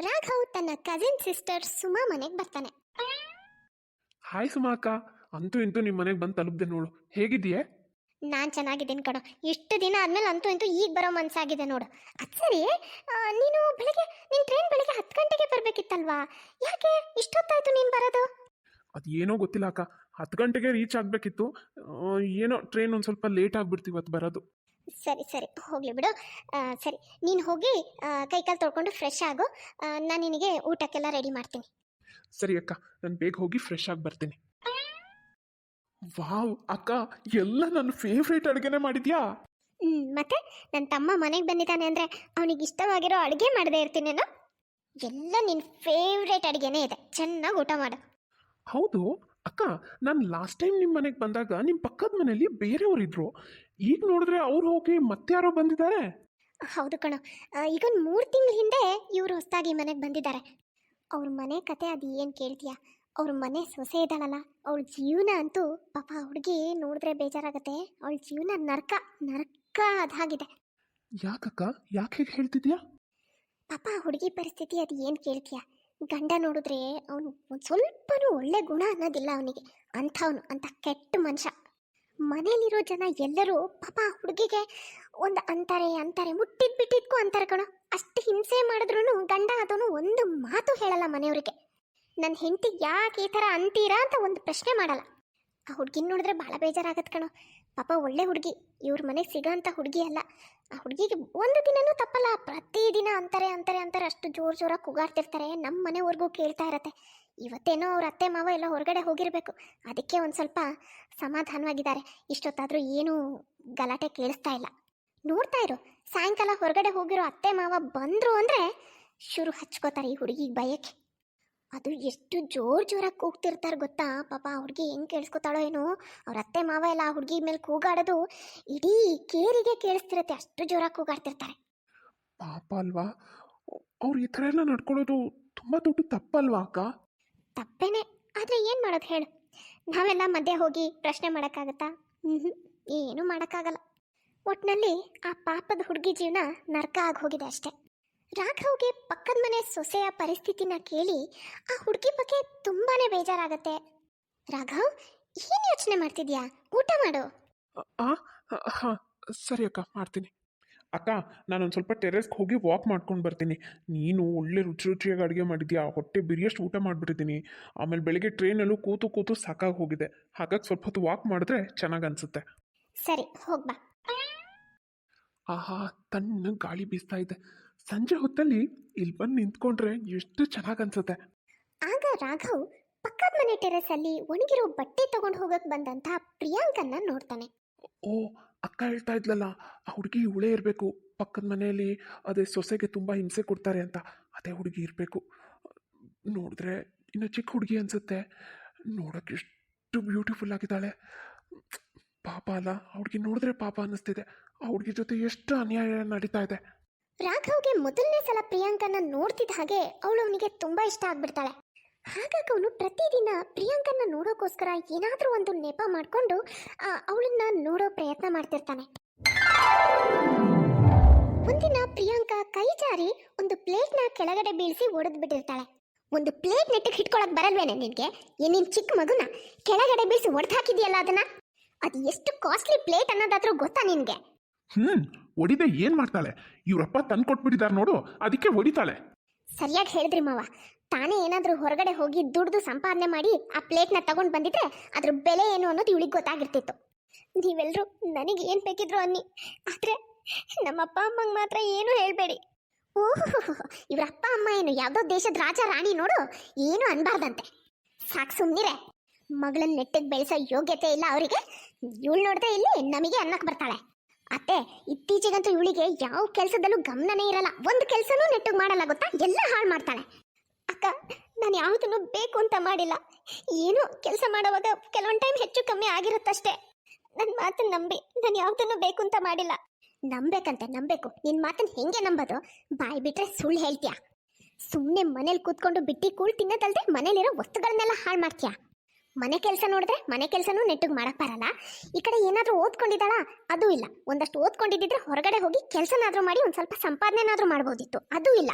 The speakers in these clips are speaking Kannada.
ರಾಘವ್ ತನ್ನ ಕಸಿನ್ ಸಿಸ್ಟರ್ ಸುಮಾ ಮನೆಗೆ ಬರ್ತಾನೆ. ಹಾಯ್ ಸುಮಾ ಅಕ್ಕ. ಅಂತೂ ಇಂತೂ ನಿಮ್ಮ ಮನೆಗೆ ಬಂದು ತಲುಪ್ದೆ ನೋಡು. ಹೇಗಿದ್ದೀಯ? ನಾನು ಚೆನ್ನಾಗಿದ್ದೀನಿ ಕಣೋ. ಇಷ್ಟು ದಿನ ಆದ್ಮೇಲೆ ಅಂತೂ ಇಂತೂ ಈಗ ಬರೋ ಮನ್ಸಾಗಿದೆ ನೋಡು. ಅದು ಸರಿ ಆ, ನೀನು ಬೆಳಗ್ಗೆ ನಿನ್ ಟ್ರೈನ್ ಬೆಳಿಗ್ಗೆ ಹತ್ತು ಗಂಟೆಗೆ ಬರಬೇಕಿತ್ತಲ್ವಾ? ಯಾಕೆ ಇಷ್ಟೊತ್ತಾಯ್ತು ನೀನು ಬರೋದು? ಅದು ಏನೋ ಗೊತ್ತಿಲ್ಲ ಅಕ್ಕ. ಹತ್ತು ಗಂಟೆಗೆ ರೀಚ್ ಆಗಬೇಕಿತ್ತು. ಏನೋ ಟ್ರೈನ್ ಒಂದು ಸ್ವಲ್ಪ ಲೇಟ್ ಆಗ್ಬಿಡ್ತು ಇವತ್ತು ಬರೋದು. ಸರಿ ಸರಿ ಹೋಗಲಿ ಬಿಡು. ಸರಿ ನೀನು ಹೋಗಿ ಕೈಕಾಲು ತೊಳ್ಕೊಂಡು ಫ್ರೆಶ್ ಆಗು. ನಾನು ನಿನಗೆ ಊಟಕ್ಕೆಲ್ಲ ರೆಡಿ ಮಾಡ್ತೀನಿ. ಸರಿ ಅಕ್ಕ ನಾನು ಬೇಗ ಹೋಗಿ ಫ್ರೆಶ್ ಆಗಿ ಬರ್ತೀನಿ. ವಾವ್ ಅಕ್ಕ ಎಲ್ಲ ನನ್ನ ಫೇವ್ರೇಟ್ ಅಡುಗೆನೆ ಮಾಡಿದ್ಯಾ? ಮತ್ತೆ ನನ್ನ ತಮ್ಮ ಮನೆಗೆ ಬಂದಿದ್ದಾನೆ ಅಂದರೆ ಅವನಿಗೆ ಇಷ್ಟವಾಗಿರೋ ಅಡುಗೆ ಮಾಡದೇ ನಾನು ಎಲ್ಲ ನಿನ್ನ ಫೇವ್ರೇಟ್ ಅಡುಗೆನೇ ಇದೆ. ಚೆನ್ನಾಗಿ ಊಟ ಮಾಡು. ಹೌದು ಅಕ್ಕ ನಾನು ಲಾಸ್ಟ್ ಟೈಮ್ ನಿಮ್ಮ ಮನೆಗೆ ಬಂದಾಗ ನಿಮ್ಮ ಪಕ್ಕದ ಮನೆಯಲ್ಲಿ ಬೇರೆಯವರು ಇದ್ರು ಈಗ ನೋಡಿದ್ರೆ ಅವ್ರು ಹೋಗಿ ಮತ್ತೆ ಯಾರೋ ಬಂದಿದ್ದಾರೆ. ಹೌದು ಕಣ. ಈಗ ಒಂದು ಮೂರು ತಿಂಗಳ ಹಿಂದೆ ಇವರು ಹೊಸದಾಗಿ ಮನೆಗೆ ಬಂದಿದ್ದಾರೆ. ಅವ್ರ ಮನೆ ಕತೆ ಅದು ಏನು ಕೇಳ್ತೀಯಾ? ಅವ್ರ ಮನೆ ಸೊಸೆ ಇದ್ದಾಳಲ್ಲ ಅವಳ ಜೀವನ ಅಂತೂ ಪಾಪ ಹುಡುಗಿ ನೋಡಿದ್ರೆ ಬೇಜಾರಾಗತ್ತೆ. ಅವಳ ಜೀವನ ನರ್ಕ ನರ್ಕ ಅದಾಗಿದೆ ಯಾಕಕ್ಕ? ಯಾಕೆ ಹೇಗೆ ಹೇಳ್ತಿದ್ಯಾ? ಪಾಪ ಹುಡುಗಿ ಪರಿಸ್ಥಿತಿ ಅದು ಏನು ಕೇಳ್ತೀಯಾ? ಗಂಡ ನೋಡಿದ್ರೆ ಅವನು ಸ್ವಲ್ಪನೂ ಒಳ್ಳೆ ಗುಣ ಅನ್ನೋದಿಲ್ಲ ಅವನಿಗೆ. ಅಂಥವನು ಅಂತ ಕೆಟ್ಟ ಮನುಷ್ಯ. ಮನೇಲಿರೋ ಜನ ಎಲ್ಲರೂ ಪಾಪ ಹುಡುಗಿಗೆ ಒಂದು ಅಂತಾರೆ ಅಂತಾರೆ ಮುಟ್ಟಿದ್ ಬಿಟ್ಟಿದ್ಕು ಅಂತಾರೆ ಕಣೋ. ಅಷ್ಟು ಹಿಂಸೆ ಮಾಡಿದ್ರು ಗಂಡ ಅದನ್ನು ಒಂದು ಮಾತು ಹೇಳಲ್ಲ ಮನೆಯವ್ರಿಗೆ. ನನ್ನ ಹೆಂಡತಿ ಯಾಕೆ ಈ ಥರ ಅಂತೀರಾ ಅಂತ ಒಂದು ಪ್ರಶ್ನೆ ಮಾಡಲ್ಲ. ಆ ಹುಡುಗಿನ ನೋಡಿದ್ರೆ ಭಾಳ ಬೇಜಾರಾಗತ್ತೆ ಕಣೋ. ಪಾಪ ಒಳ್ಳೆ ಹುಡುಗಿ, ಇವ್ರ ಮನೆಗೆ ಸಿಗೋಂಥ ಹುಡುಗಿ ಅಲ್ಲ. ಆ ಹುಡುಗಿಗೆ ಒಂದು ದಿನನೂ ತಪ್ಪಲ್ಲ, ಪ್ರತಿದಿನ ಅಂತಾರೆ ಅಂತಾರೆ ಅಂತಾರೆ, ಅಷ್ಟು ಜೋರು ಜೋರಾಗಿ ಕೂಗಾಡ್ತಿರ್ತಾರೆ. ನಮ್ಮ ಮನೆವರೆಗೂ ಕೇಳ್ತಾ ಇರತ್ತೆ. ಇವತ್ತೇನೋ ಅವ್ರ ಅತ್ತೆ ಮಾವ ಎಲ್ಲ ಹೊರಗಡೆ ಹೋಗಿರಬೇಕು. ಅದಕ್ಕೆ ಒಂದು ಸ್ವಲ್ಪ ಸಮಾಧಾನವಾಗಿದ್ದಾರೆ. ಇಷ್ಟೊತ್ತಾದರೂ ಏನೂ ಗಲಾಟೆ ಕೇಳಿಸ್ತಾ ಇಲ್ಲ. ನೋಡ್ತಾ ಇರು, ಸಾಯಂಕಾಲ ಹೊರಗಡೆ ಹೋಗಿರೋ ಅತ್ತೆ ಮಾವ ಬಂದರು ಅಂದರೆ ಶುರು ಹಚ್ಕೋತಾರೆ ಈ ಹುಡುಗಿಗೆ ಭಯಕ್ಕೆ ಅದು ಎಷ್ಟು ಜೋರು ಜೋರಾಗಿ ಕೂಗ್ತಿರ್ತಾರೆ ಗೊತ್ತಾ? ಪಾಪ ಆ ಹುಡುಗಿ ಹೆಂಗೆ ಕೇಳಿಸ್ಕೊತಾಳೋ ಏನೋ? ಅವ್ರ ಅತ್ತೆ ಮಾವ ಎಲ್ಲ ಆ ಹುಡುಗಿ ಮೇಲೆ ಕೂಗಾಡೋದು ಇಡೀ ಕೇರಿಗೆ ಕೇಳಿಸ್ತಿರತ್ತೆ. ಅಷ್ಟು ಜೋರಾಗಿ ಕೂಗಾಡ್ತಿರ್ತಾರೆ. ಪಾಪ ಅಲ್ವಾ? ಅವ್ರು ಈ ಥರ ಎಲ್ಲ ನಡ್ಕೊಳ್ಳೋದು ತುಂಬ ದೊಡ್ಡ ತಪ್ಪಲ್ವಾ ಅಕ್ಕ? ತಪ್ಪೇನೆ. ಆದರೆ ಏನು ಮಾಡೋದು ಹೇಳು. ನಾವೆಲ್ಲ ಮಧ್ಯೆ ಹೋಗಿ ಪ್ರಶ್ನೆ ಮಾಡೋಕ್ಕಾಗತ್ತಾ? ಹ್ಞೂ ಏನೂ ಮಾಡೋಕ್ಕಾಗಲ್ಲ. ಒಟ್ಟಿನಲ್ಲಿ ಆ ಪಾಪದ ಹುಡುಗಿ ಜೀವನ ನರ್ಕ ಆಗಿ ಹೋಗಿದೆ ಅಷ್ಟೆ. ರಾಘವ್ಗೆ ಪಕ್ಕದ ಮನೆ ಸೊಸೆಯ ಪರಿಸ್ಥಿತಿನ ಕೇಳಿ ಆ ಹುಡುಗಿ ಬಗ್ಗೆ ತುಂಬಾ ಬೇಜಾರಾಗತ್ತೆ. ರಾಘವ್, ಏನು ಯೋಚನೆ ಮಾಡ್ತಿದ್ಯಾ? ಊಟ ಮಾಡು. ಸರಿ ಅಕ್ಕ, ಮಾಡ್ತೀನಿ. ಅಕ್ಕ ನಾನೊಂದು ಸ್ವಲ್ಪ ಟೆರೆಸ್ಗೆ ಹೋಗಿ ವಾಕ್ ಮಾಡ್ಕೊಂಡು ಬರ್ತೀನಿ. ನೀನು ಒಳ್ಳೆ ರುಚಿ ರುಚಿಯಾಗಿ ಅಡುಗೆ ಮಾಡಿದ್ಯಾ? ಹೊಟ್ಟೆ ಬಿರಿಯಷ್ಟು ಊಟ ಮಾಡಿಬಿಟ್ಟಿದ್ದೀನಿ ಆಮೇಲೆ ಬೆಳಿಗ್ಗೆ ಟ್ರೈನಲ್ಲೂ ಕೂತು ಕೂತು ಸಾಕಾಗಿ ಹೋಗಿದೆ. ಹಾಗಾಗಿ ಸ್ವಲ್ಪ ಹೊತ್ತು ವಾಕ್ ಮಾಡಿದ್ರೆ ಚೆನ್ನಾಗಿ ಅನಿಸುತ್ತೆ. ಸರಿ ಹೋಗ್ಬಾ ಆಹಾ ತಣ್ಣ ಗಾಳಿ ಬೀಸ್ತಾ ಇದೆ. ಸಂಜೆ ಹೊತ್ತಲ್ಲಿ ಇಲ್ಲಿ ಬಂದು ನಿಂತ್ಕೊಂಡ್ರೆ ಎಷ್ಟು ಚೆನ್ನಾಗಿ ಅನ್ಸುತ್ತೆ. ಆಗ ರಾಘವ್ ಪಕ್ಕದ ಮನೆ ಟೆರೆಸ್ ಅಲ್ಲಿ ಒಣಗಿರೋ ಬಟ್ಟೆ ತಗೊಂಡು ಹೋಗಕ್ ಬಂದಂತ ಪ್ರಿಯಾಂಕನ್ನ ನೋಡ್ತಾನೆ. ಓ ಅಕ್ಕ ಹೇಳ್ತಾ ಇದ್ಲಲ್ಲ, ಆ ಹುಡುಗಿ ಇವಳೇ ಇರಬೇಕು. ಪಕ್ಕದ ಮನೆಯಲ್ಲಿ ಅದೇ ಸೊಸೆಗೆ ತುಂಬ ಹಿಂಸೆ ಕೊಡ್ತಾರೆ ಅಂತ ಅದೇ ಹುಡುಗಿ ಇರಬೇಕು. ನೋಡಿದ್ರೆ ಇನ್ನು ಚಿಕ್ಕ ಹುಡುಗಿ ಅನಿಸುತ್ತೆ. ನೋಡೋಕೆ ಎಷ್ಟು ಬ್ಯೂಟಿಫುಲ್ ಆಗಿದ್ದಾಳೆ. ಪಾಪ ಅಲ್ಲ, ಆ ಹುಡುಗಿ ನೋಡಿದ್ರೆ ಪಾಪ ಅನ್ನಿಸ್ತಿದೆ. ಆ ಹುಡುಗಿ ಜೊತೆ ಎಷ್ಟು ಅನ್ಯಾಯ ನಡೀತಾ ಇದೆ. ರಾಘವ್ಗೆ ಮೊದಲನೇ ಸಲ ಪ್ರಿಯಾಂಕನ ನೋಡ್ತಿದ್ದ ಹಾಗೆ ಅವಳು ಅವನಿಗೆ ತುಂಬಾ ಇಷ್ಟ ಆಗ್ಬಿಡ್ತಾಳೆ. ಹಾಗಾಗಿ ಅವನು ಪ್ರತಿದಿನ ಪ್ರಿಯಾಂಕನ್ನ ನೋಡೋಕ್ಕೋಸ್ಕರ ಏನಾದ್ರೂ ಒಂದು ನೆಪ ಮಾಡ್ಕೊಂಡು ಅವಳನ್ನ ನೋಡೋ ಪ್ರಯತ್ನ ಮಾಡ್ತಿರ್ತಾನೆ. ಒಂದಿನ ಪ್ರಿಯಾಂಕಾ ಕೈ ಜಾರಿ ಒಂದು ಪ್ಲೇಟ್ನ ಕೆಳಗಡೆ ಬೀಳಿಸಿ ಒಡೆದು ಬಿಟ್ಟಿರ್ತಾಳೆ ಒಂದು ಪ್ಲೇಟ್ ನೆಟ್ಟಿಗೆ ಹಿಟ್ಕೊಳಕ್ ಬರಲ್ವೇನೆ ನಿನ್ಗೆ? ಏನೇನ್ ಚಿಕ್ಕ ಮಗುನ ಕೆಳಗಡೆ ಬೀಳಿಸಿ ಒಡೆದು ಹಾಕಿದ್ಯಲ್ಲ ಅದನ್ನ? ಅದು ಎಷ್ಟು ಕಾಸ್ಟ್ಲಿ ಪ್ಲೇಟ್ ಅನ್ನೋದಾದ್ರೂ ಗೊತ್ತಾ ನಿನ್ಗೆ? ಹ್ಞೂ ಒಡಿದೆ ಏನು ಮಾಡ್ತಾಳೆ? ಇವರಪ್ಪ ತಂದು ಕೊಟ್ಬಿಟ್ಟಿದ್ದಾರೆ ನೋಡು ಅದಕ್ಕೆ ಹೊಡಿತಾಳೆ ಸರಿಯಾಗಿ ಹೇಳಿದ್ರಿ ಮಾವ. ತಾನೇ ಏನಾದರೂ ಹೊರಗಡೆ ಹೋಗಿ ದುಡ್ದು ಸಂಪಾದನೆ ಮಾಡಿ ಆ ಪ್ಲೇಟ್ನ ತಗೊಂಡು ಬಂದಿದ್ರೆ ಅದ್ರ ಬೆಲೆ ಏನು ಅನ್ನೋದು ಇವಳಿಗೆ ಗೊತ್ತಾಗಿರ್ತಿತ್ತು. ನೀವೆಲ್ಲರೂ ನನಗೆ ಏನು ಬೇಕಿದ್ರು ಅನ್ನಿ. ಆದರೆ ನಮ್ಮ ಅಪ್ಪ ಅಮ್ಮಂಗೆ ಮಾತ್ರ ಏನು ಹೇಳಬೇಡಿ. ಓಹೋ, ಇವ್ರ ಅಪ್ಪ ಅಮ್ಮ ಏನು ಯಾವುದೋ ದೇಶದ ರಾಜ ರಾಣಿ ನೋಡು, ಏನು ಅನ್ಬಾರ್ದಂತೆ. ಸಾಕು ಸುಮ್ಮನಿರೆ ಮಗಳನ್ನ ನೆಟ್ಟಿಗೆ ಬೆಳೆಸೋ ಯೋಗ್ಯತೆ ಇಲ್ಲ ಅವರಿಗೆ. ಇವಳು ನೋಡ್ದೆ ಇಲ್ಲಿ ನಮಗೆ ಅನ್ನಕ್ಕೆ ಬರ್ತಾಳೆ. ಅತ್ತೆ, ಇತ್ತೀಚೆಗಂತೂ ಇವಳಿಗೆ ಯಾವ ಕೆಲಸದಲ್ಲೂ ಗಮನನೇ ಇರಲ್ಲ. ಒಂದು ಕೆಲಸನೂ ನೆಟ್ಟಿಗೆ ಮಾಡಲ್ಲ ಗೊತ್ತಾ? ಎಲ್ಲ ಹಾಳು ಮಾಡ್ತಾಳೆ. ಅಕ್ಕ, ನಾನು ಯಾವುದನ್ನು ಬೇಕು ಅಂತ ಮಾಡಿಲ್ಲ. ಏನು ಕೆಲಸ ಮಾಡುವಾಗ ಕೆಲವೊಂದು ಟೈಮ್ ಹೆಚ್ಚು ಕಮ್ಮಿ ಆಗಿರುತ್ತಷ್ಟೇ. ನನ್ನ ಮಾತನ್ನು ನಂಬಿ, ನಾನು ಯಾವುದನ್ನು ಬೇಕು ಅಂತ ಮಾಡಿಲ್ಲ. ನಂಬೇಕಂತೆ ನಂಬೇಕು ನಿನ್ನ ಮಾತನ್ನು ಹೆಂಗೆ ನಂಬೋದು? ಬಾಯಿ ಬಿಟ್ರೆ ಸುಳ್ಳು ಹೇಳ್ತೀಯ? ಸುಮ್ಮನೆ ಮನೇಲಿ ಕೂತ್ಕೊಂಡು ಬಿಟ್ಟಿ ಕೂಳ್ ತಿನ್ನೋದಲ್ದೆ ಮನೇಲಿರೋ ವಸ್ತುಗಳನ್ನೆಲ್ಲ ಹಾಳು ಮಾಡ್ತೀಯ? ಮನೆ ಕೆಲಸ ನೋಡಿದ್ರೆ ಮನೆ ಕೆಲಸನೂ ನೆಟ್ಟಿಗೆ ಮಾಡಕ್ ಬರಲ್ಲ. ಈ ಕಡೆ ಏನಾದರೂ ಓದ್ಕೊಂಡಿದ್ದಾಳ? ಅದು ಇಲ್ಲ. ಒಂದಷ್ಟು ಓದ್ಕೊಂಡಿದ್ದಿದ್ರೆ ಹೊರಗಡೆ ಹೋಗಿ ಕೆಲಸನಾದ್ರೂ ಮಾಡಿ ಒಂದು ಸ್ವಲ್ಪ ಸಂಪಾದನೆನಾದ್ರೂ ಮಾಡ್ಬೋದಿತ್ತು. ಅದು ಇಲ್ಲ.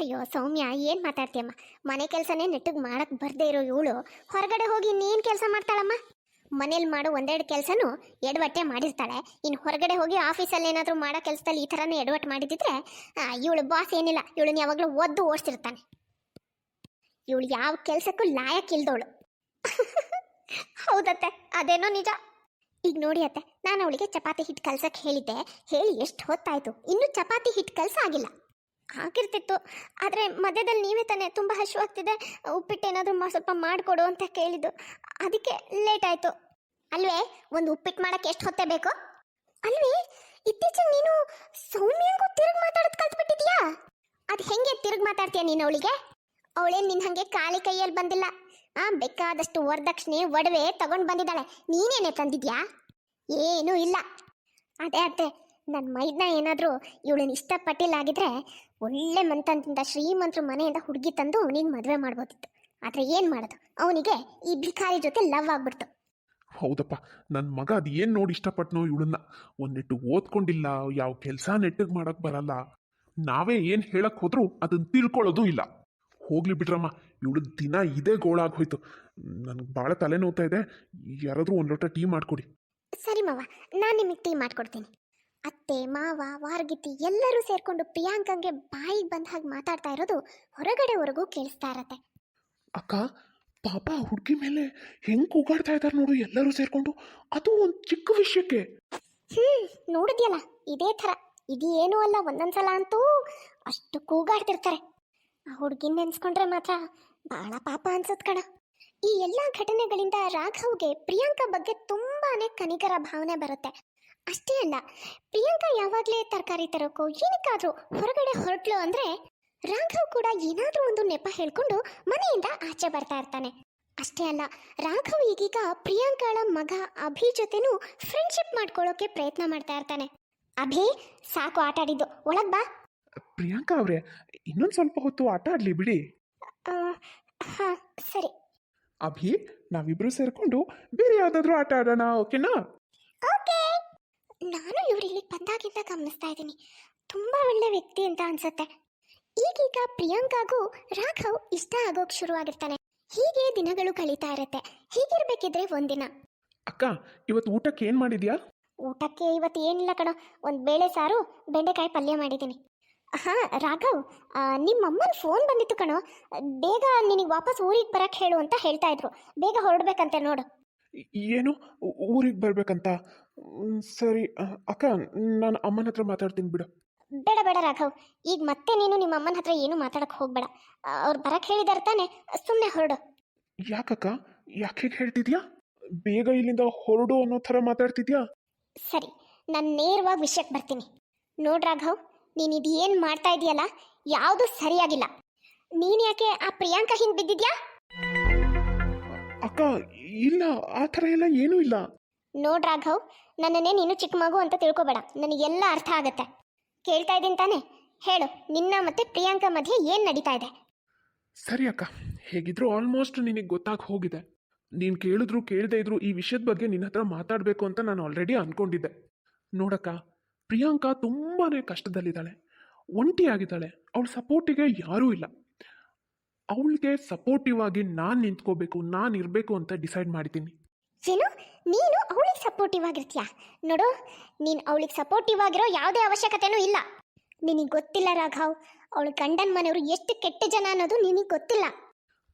ಅಯ್ಯೋ, ಸೌಮ್ಯ, ಏನು ಮಾತಾಡ್ತೀಯಮ್ಮ? ಮನೆ ಕೆಲಸನೇ ನೆಟ್ಟಿಗೆ ಮಾಡಕ್ಕೆ ಬರ್ದೇ ಇರೋ ಇವಳು. ಹೊರಗಡೆ ಹೋಗಿ ಇನ್ನೇನು ಕೆಲಸ ಮಾಡ್ತಾಳಮ್ಮ? ಮನೇಲಿ ಮಾಡೋ ಒಂದೆರಡು ಕೆಲಸನೂ ಎಡವಟ್ಟೆ ಮಾಡಿರ್ತಾಳೆ ಇನ್ನು ಹೊರಗಡೆ ಹೋಗಿ ಆಫೀಸಲ್ಲಿ ಏನಾದರೂ ಮಾಡೋ ಕೆಲಸದಲ್ಲಿ ಈ ಥರನೇ ಎಡವಟ್ಟು ಮಾಡಿದ್ದಿದ್ರೆ ಇವಳು ಬಾಸ್ ಏನಿಲ್ಲ. ಇವಳನ್ನ ಯಾವಾಗಲೂ ಒದ್ದು ಓಡಿಸಿರ್ತಾನೆ. ಇವಳು ಯಾವ ಕೆಲಸಕ್ಕೂ ಲಾಯಕ್ಕಿಲ್ದವಳು. ಹೌದತ್ತೆ, ಅದೇನೋ ನಿಜ. ಈಗ ನೋಡಿ ಅತ್ತೆ, ನಾನು ಅವಳಿಗೆ ಚಪಾತಿ ಹಿಟ್ಟು ಕಲ್ಸಕ್ಕೆ ಹೇಳಿದ್ದೆ. ಹೇಳಿ ಎಷ್ಟು ಹೊತ್ತಾಯಿತು. ಇನ್ನೂ ಚಪಾತಿ ಹಿಟ್ಟು ಕಲ್ಸ ಆಗಿಲ್ಲ. ಆಗಿರ್ತಿತ್ತು ಆದರೆ ಮಧ್ಯದಲ್ಲಿ ನೀವೇ ತಾನೇ ತುಂಬ ಹಸಿವಾಗ್ತಿದೆ, ಉಪ್ಪಿಟ್ಟು ಏನಾದರೂ ಸ್ವಲ್ಪ ಮಾಡಿಕೊಡು ಅಂತ ಕೇಳಿದ್ದು. ಅದಕ್ಕೆ ಲೇಟ್ ಆಯಿತು. ಅಲ್ವೇ, ಒಂದು ಉಪ್ಪಿಟ್ಟು ಮಾಡೋಕ್ಕೆ ಎಷ್ಟು ಹೊತ್ತೇ ಬೇಕು? ಅಲ್ವೇ, ಇತ್ತೀಚೆಗೆ ನೀನು ಸೌಮ್ಯಂಗೂ ತಿರುಗಿ ಮಾತಾಡೋದು ಕಲ್ತ್ಬಿಟ್ಟಿದ್ಯಾ? ಅದು ಹೆಂಗೆ ತಿರುಗಿ ಮಾತಾಡ್ತೀಯ ನೀನು ಅವಳಿಗೆ? ಅವಳೇನು ನಿನ್ನ ಹಾಗೆ ಖಾಲಿ ಕೈಯಲ್ಲಿ ಬಂದಿಲ್ಲ? ಆ, ಬೇಕಾದಷ್ಟು ವರದಕ್ಷಿಣೆ, ಒಡವೆ ತಗೊಂಡು ಬಂದಿದ್ದಾಳೆ. ನೀನೇನೆ ತಂದಿದ್ಯಾ? ಏನೂ ಇಲ್ಲ. ಅದೇ ಅದೇ ನನ್ನ ಮೈದನ್ನ ಏನಾದರೂ ಇವಳನ್ನ ಇಷ್ಟಪಟ್ಟಿಲ್ಲಾಗಿದ್ರೆ ಒಳ್ಳೆ ಮಂತಂತಿಂದ ಶ್ರೀಮಂತರ ಮನೆಯಿಂದ ಹುಡುಗಿ ತಂದು ಅವನಿಗೆ ಮದುವೆ ಮಾಡ್ಬೋದಿತ್ತು. ಆದರೆ ಏನು ಮಾಡೋದು? ಅವನಿಗೆ ಈ ಭಿಕಾರಿ ಜೊತೆ ಲವ್ ಆಗ್ಬಿಡ್ತು. ಹೌದಪ್ಪ ನನ್ನ ಮಗ ಅದು ಏನು ನೋಡಿ ಇಷ್ಟಪಟ್ನೋ ಇವಳನ್ನ. ಒಂದಿಟ್ಟು ಓದ್ಕೊಂಡಿಲ್ಲ ಯಾವ ಕೆಲಸ ನೆಟ್ಟಿಗೆ ಮಾಡಕ್ ಬರಲ್ಲ. ನಾವೇ ಏನು ಹೇಳಕ್ ಹೋದರೂ ಅದನ್ನು ತಿಳ್ಕೊಳ್ಳೋದು ಇಲ್ಲ. ಹೋಗ್ಲಿ ಬಿಡ್ರಮ್ಮ ಇವಳು ದಿನ ಇದೇ ಗೋಳಾಗಿ ಹೋಯ್ತು ನನಗೆ ಭಾಳ ತಲೆನೋವ್ತಾ ಇದೆ ಯಾರಾದರೂ ಒಂದು ಲೋಟ ಟೀ ಮಾಡಿಕೊಡಿ. ಸರಿ ಮಾವ ನಾನು ನಿಮಗೆ ಟೀ ಮಾಡ್ಕೊಡ್ತೀನಿ. ಅತ್ತೆ ಮಾವ ವಾರ್ಗಿತಿ ಎಲ್ಲರೂ ಸೇರ್ಕೊಂಡು ಪ್ರಿಯಾಂಕಂಗೆ ಬಾಯಿಗೆ ಬಂದ ಹಾಗೆ ಮಾತಾಡ್ತಾ ಇರೋದು ಹೊರಗಡೆವರೆಗೂ ಕೇಳಿಸ್ತಾ ಇರತ್ತೆ. ಅಕ್ಕ ಪಾಪ ಹುಡುಗಿ ಮೇಲೆ ಹೆಂಗೆ ಕೂಗಾಡ್ತಾ ಇದ್ದಾರೆ ನೋಡು ಎಲ್ಲರೂ ಸೇರ್ಕೊಂಡು. ಅದು ಒಂದು ಚಿಕ್ಕ ವಿಷಯಕ್ಕೆ. ಹ್ಮ್ ನೋಡಿದ್ಯಲ್ಲ ಇದೇ ಥರ. ಇದೇನೂ ಅಲ್ಲ ಒಂದೊಂದ್ಸಲ ಅಂತೂ ಅಷ್ಟು ಕೂಗಾಡ್ತಿರ್ತಾರೆ. ಆ ಹುಡುಗಿನ ನೆನ್ಸ್ಕೊಂಡ್ರೆ ಮಾತ್ರ ಬಹಳ ಪಾಪ ಅನ್ಸತ್ ಕಣ. ಈ ಎಲ್ಲ ಘಟನೆಗಳಿಂದ ರಾಘವ್ಗೆ ಪ್ರಿಯಾಂಕಾ ಬಗ್ಗೆ ತುಂಬಾನೇ ಕನಿಕರ ಭಾವನೆ ಬರುತ್ತೆ. ಅಷ್ಟೇ ಅಲ್ಲ ಪ್ರಿಯಾಂಕಾ ಯಾವಾಗಲೇ ತರಕಾರಿ ತರೋಕೋ ಏನಕ್ಕಾದ್ರೂ ಹೊರಗಡೆ ಹೊರಟ್ಲು ಅಂದ್ರೆ ರಾಘವ್ ಕೂಡ ಏನಾದ್ರೂ ಒಂದು ನೆಪ ಹೇಳ್ಕೊಂಡು ಮನೆಯಿಂದ ಆಚೆ ಬರ್ತಾ ಇರ್ತಾನೆ. ಅಷ್ಟೇ ಅಲ್ಲ ರಾಘವ್ ಈಗೀಗ ಪ್ರಿಯಾಂಕಾಳ ಮಗ ಅಭಿ ಜೊತೆನೂ ಫ್ರೆಂಡ್ಶಿಪ್ ಮಾಡ್ಕೊಳ್ಳೋಕೆ ಪ್ರಯತ್ನ ಮಾಡ್ತಾ ಇರ್ತಾನೆ. ಅಭಿ ಸಾಕು ಆಟ ಆಡಿದ್ದು ಒಳಗ್ ಬಾ. ಪ್ರಿಯಾಂಕಾ ಅವ್ರೆ ಇನ್ನೊಂದು ಸ್ವಲ್ಪ ಹೊತ್ತು ಆಟ ಆಡ್ಲಿ ಬಿಡಿ. ಆ, ಹಾ ಸರಿ. ಅಭಿ ನಾವಿಬ್ರು ಸೇರ್ಕೊಂಡು ಬೇರೆ ಯಾವ್ದಾದ್ರು ಆಟ ಆಡೋಣ ಓಕೆನಾ? ಓಕೆ ನಾನು ಇವ್ರು ಇಲ್ಲಿಗೆ ಬಂದಾಗಿಂದ ಗಮನಿಸ್ತಾ ಇದ್ದೀನಿ. ತುಂಬಾ ಒಳ್ಳೆ ವ್ಯಕ್ತಿ ಅಂತ ಅನ್ಸುತ್ತೆ. ಈಗೀಗ ಪ್ರಿಯಾಂಕಾಗೂ ರಾಘವ್ ಇಷ್ಟ ಆಗೋಕ್ ಶುರುವಾಗಿರ್ತಾನೆ. ಹೀಗೆ ದಿನಗಳು ಕಳೀತಾ ಇರತ್ತೆ. ಹೀಗಿರ್ಬೇಕಿದ್ರೆ ಒಂದಿನ. ಅಕ್ಕ ಇವತ್ತು ಊಟಕ್ಕೆ ಏನ್ ಮಾಡಿದ್ಯಾ? ಊಟಕ್ಕೆ ಇವತ್ತು ಏನಿಲ್ಲ ಕಣ. ಒಂದು ಬೇಳೆ ಸಾರು ಬೆಂಡೆಕಾಯಿ ಪಲ್ಯ ಮಾಡಿದ್ದೀನಿ. ಹಾ ರಾಘವ್ ನಿಮ್ಮಮ್ಮನ ಫೋನ್ ಬಂದಿತ್ತು ಕಣೋ. ಬೇಗ ನಿನಗೆ ವಾಪಸ್ ಊರಿಗೆ ಬರಕ್ಕೆ ಹೇಳು ಅಂತ ಹೇಳ್ತಾ ಇದ್ರು. ಬೇಗ ಹೊರಡ್ಬೇಕಂತೆ ನೋಡು. ಏನು? ಊರಿಗೆ ಬರ್ಬೇಕಂತ? ಮ್, ಸರಿ. ಅ, ಅಕ್ಕ ನಾನು ಅಮ್ಮನ ಹತ್ರ ಮಾತಾಡ್ತೀನಿ ಬಿಡು. ಬೇಡ ಬೇಡ ರಾಘವ್. ಈಗ ಮತ್ತೆ ನೀನು ನಿಮ್ಮ ಅಮ್ಮನ ಹತ್ರ ಏನು ಮಾತಾಡಕ್ಕೆ ಹೋಗ್ಬೇಡ. ಅವ್ರು ಬರಕ್ಕೆ ಹೇಳಿದಾರೆ ತಾನೆ. ಸುಮ್ಮನೆ ಹೊರಡು. ಯಾಕಕ್ಕ? ಯಾಕೆ ಹೀಗೆ ಹೇಳ್ತಿದ್ಯಾ? ಬೇಗ ಇಲ್ಲಿಂದ ಹೊರಡು ಅನ್ನೋ ಥರ ಮಾತಾಡ್ತಿದ್ಯಾ? ಸರಿ ನಾನು ನೇರವಾಗಿ ವಿಷಯಕ್ಕೆ ಬರ್ತೀನಿ. ನೋಡ್ ರಾಘವ್ ನೀನು ಇದೇನ್ ಏನು ಮಾಡ್ತಾ ಇದೀಯಲ್ಲ ಯಾವುದು ಸರಿಯಾಗಿಲ್ಲ. ನೀನು ಯಾಕೆ ಆ ಪ್ರಿಯಾಂಕಾ ಹಿಂದೆ ಬಿದ್ದಿದ್ಯಾ? ಅಕ್ಕ ಇಲ್ಲ ಆ ಥರ ಎಲ್ಲ ಏನೂ ಇಲ್ಲ. ನೋಡ್ ರಾಘವ್ ನನ್ನನ್ನೇ ನೀನು ಚಿಕ್ಕ ಮಗು ಅಂತ ತಿಳ್ಕೊಬೇಡ. ನನಗೆಲ್ಲ ಅರ್ಥ ಆಗತ್ತೆ. ಕೇಳ್ತಾ ಇದ್ದೀನಿ ತಾನೆ? ಹೇಳು, ನಿನ್ನ ಮತ್ತೆ ಪ್ರಿಯಾಂಕಾ ಮಧ್ಯೆ ಏನು ನಡೀತಾ ಇದೆ? ಸರಿ ಅಕ್ಕ, ಹೇಗಿದ್ರು ಆಲ್ಮೋಸ್ಟ್ ನಿನಗೆ ಗೊತ್ತಾಗಿ ಹೋಗಿದೆ. ನೀನು ಕೇಳಿದ್ರು, ಕೇಳದೇ ಇದ್ರು ಈ ವಿಷಯದ ಬಗ್ಗೆ ನಿನ್ನ ಹತ್ರ ಮಾತಾಡಬೇಕು ಅಂತ ನಾನು ಆಲ್ರೆಡಿ ಅಂದ್ಕೊಂಡಿದ್ದೆ ನೋಡಕ್ಕ, ಪ್ರಿಯಾಂಕಾ ತುಂಬಾ ಕಷ್ಟದಲ್ಲಿದ್ದಾಳೆ. ಒಂಟಿಯಾಗಿದ್ದಾಳೆ ಅವಳ ಸಪೋರ್ಟಿಗೆ ಯಾರೂ ಇಲ್ಲ. ಅವಳಿಗೆ ಸಪೋರ್ಟಿವ್ ಆಗಿ ನಾನು ನಿಂತ್ಕೋಬೇಕು, ನಾನು ಇರಬೇಕು ಅಂತ ಡಿಸೈಡ್ ಮಾಡಿದ್ದೀನಿ. ಏನು ನೀನು ಅವಳಿಗೆ ಸಪೋರ್ಟಿವ್ ಆಗಿರ್ತೀಯ. ನೋಡು ನೀನು ಅವಳಿಗೆ ಸಪೋರ್ಟಿವ್ ಆಗಿರೋ ಯಾವುದೇ ಅವಶ್ಯಕತೆನೂ ಇಲ್ಲ. ನಿನಗೆ ಗೊತ್ತಿಲ್ಲ ರಾಘವ್ ಅವಳ ಗಂಡನ ಮನೆಯವರು ಎಷ್ಟು ಕೆಟ್ಟ ಜನ ಅನ್ನೋದು ನಿನಗೆ ಗೊತ್ತಿಲ್ಲ.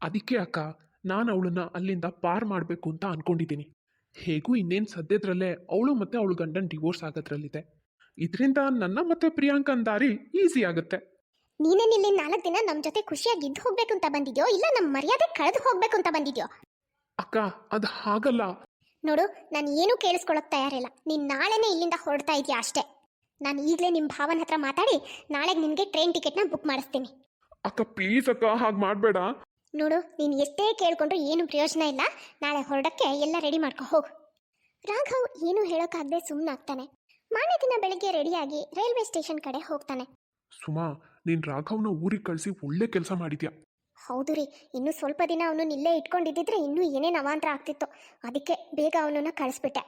ಅದಕ್ಕೆ ಅಕ್ಕ ನಾನು ಅವಳನ್ನ ಅಲ್ಲಿಂದ ಪಾರ್ ಮಾಡಬೇಕು ಅಂತ ಅನ್ಕೊಂಡಿದ್ದೀನಿ ಹೇಗೂ ಇನ್ನೇನು ಸದ್ಯದ್ರಲ್ಲೇ ಅವಳು ಮತ್ತೆ ಅವಳು ಗಂಡನ ಡಿವೋರ್ಸ್ ಆಗೋದ್ರಲ್ಲಿದೆ. ಇದರಿಂದ ನನ್ನ ಮತ್ತೆ ಪ್ರಿಯಾಂಕನ್ ದಾರಿ ಈಸಿ ಆಗುತ್ತೆ. ನೀನೇನಿಲ್ಲಿ ನಾಲ್ಕು ದಿನ ನಮ್ಮ ಜೊತೆ ಖುಷಿಯಾಗಿ ಇದ್ದು ಹೋಗ್ಬೇಕು ಅಂತ ಬಂದಿದ್ಯೋ ಇಲ್ಲ ನಮ್ಮ ಮರ್ಯಾದೆ ಕಳೆದು ಹೋಗ್ಬೇಕು ಅಂತ ಬಂದಿದ್ಯೋ? ಅಕ್ಕ ಅದು ಹಾಗಲ್ಲ. ನೋಡು ನಾನು ಏನೂ ಕೇಳಿಸ್ಕೊಳಕ್ ತಯಾರಿಲ್ಲ. ನೀನ್ ನಾಳೆನೇ ಇಲ್ಲಿಂದ ಹೊರಡ್ತಾ ಇದೆಯಾ ಅಷ್ಟೇ. ನಾನು ಈಗಲೇ ನಿಮ್ಮ ಭಾವನ ಹತ್ರ ಮಾತಾಡಿ ನಾಳೆಗೆ ನಿನಗೆ ಟ್ರೈನ್ ಟಿಕೆಟ್ನ ಬುಕ್ ಮಾಡಿಸ್ತೀನಿ. ಅಕ್ಕ ಪ್ಲೀಸ್ ಅಕ್ಕ ಹಾಗೆ ಮಾಡಬೇಡ. ನೋಡು ನೀನು ಎಷ್ಟೇ ಕೇಳ್ಕೊಂಡ್ರು ಏನು ಪ್ರಯೋಜನ ಇಲ್ಲ. ನಾಳೆ ಹೊರಡಕ್ಕೆ ಎಲ್ಲ ರೆಡಿ ಮಾಡ್ಕೊ ಹೋಗು. ರಾಘವ್ ಏನು ಹೇಳೋಕ್ಕಾಗದೆ ಸುಮ್ಮನಾಗ್ತಾನೆ ಮಾರನೇ ದಿನ ಬೆಳಿಗ್ಗೆ ರೆಡಿಯಾಗಿ ರೈಲ್ವೆ ಸ್ಟೇಷನ್ ಕಡೆ ಹೋಗ್ತಾನೆ. ಸುಮಾ ನೀನ್ ರಾಘವ್ನ ಊರಿಗೆ ಕಳಿಸಿ ಒಳ್ಳೆ ಕೆಲಸ ಮಾಡಿದ್ಯಾ? ಹೌದು ರೀ, ಇನ್ನೂ ಸ್ವಲ್ಪ ದಿನ ಅವನು ಇಲ್ಲೇ ಇಟ್ಕೊಂಡಿದ್ದಿದ್ರೆ ಇನ್ನೂ ಏನೇನು ಅವಾಂತರ ಆಗ್ತಿತ್ತು, ಅದಕ್ಕೆ ಬೇಗ ಅವನನ್ನ ಕಳಿಸ್ಬಿಟ್ಟೆ.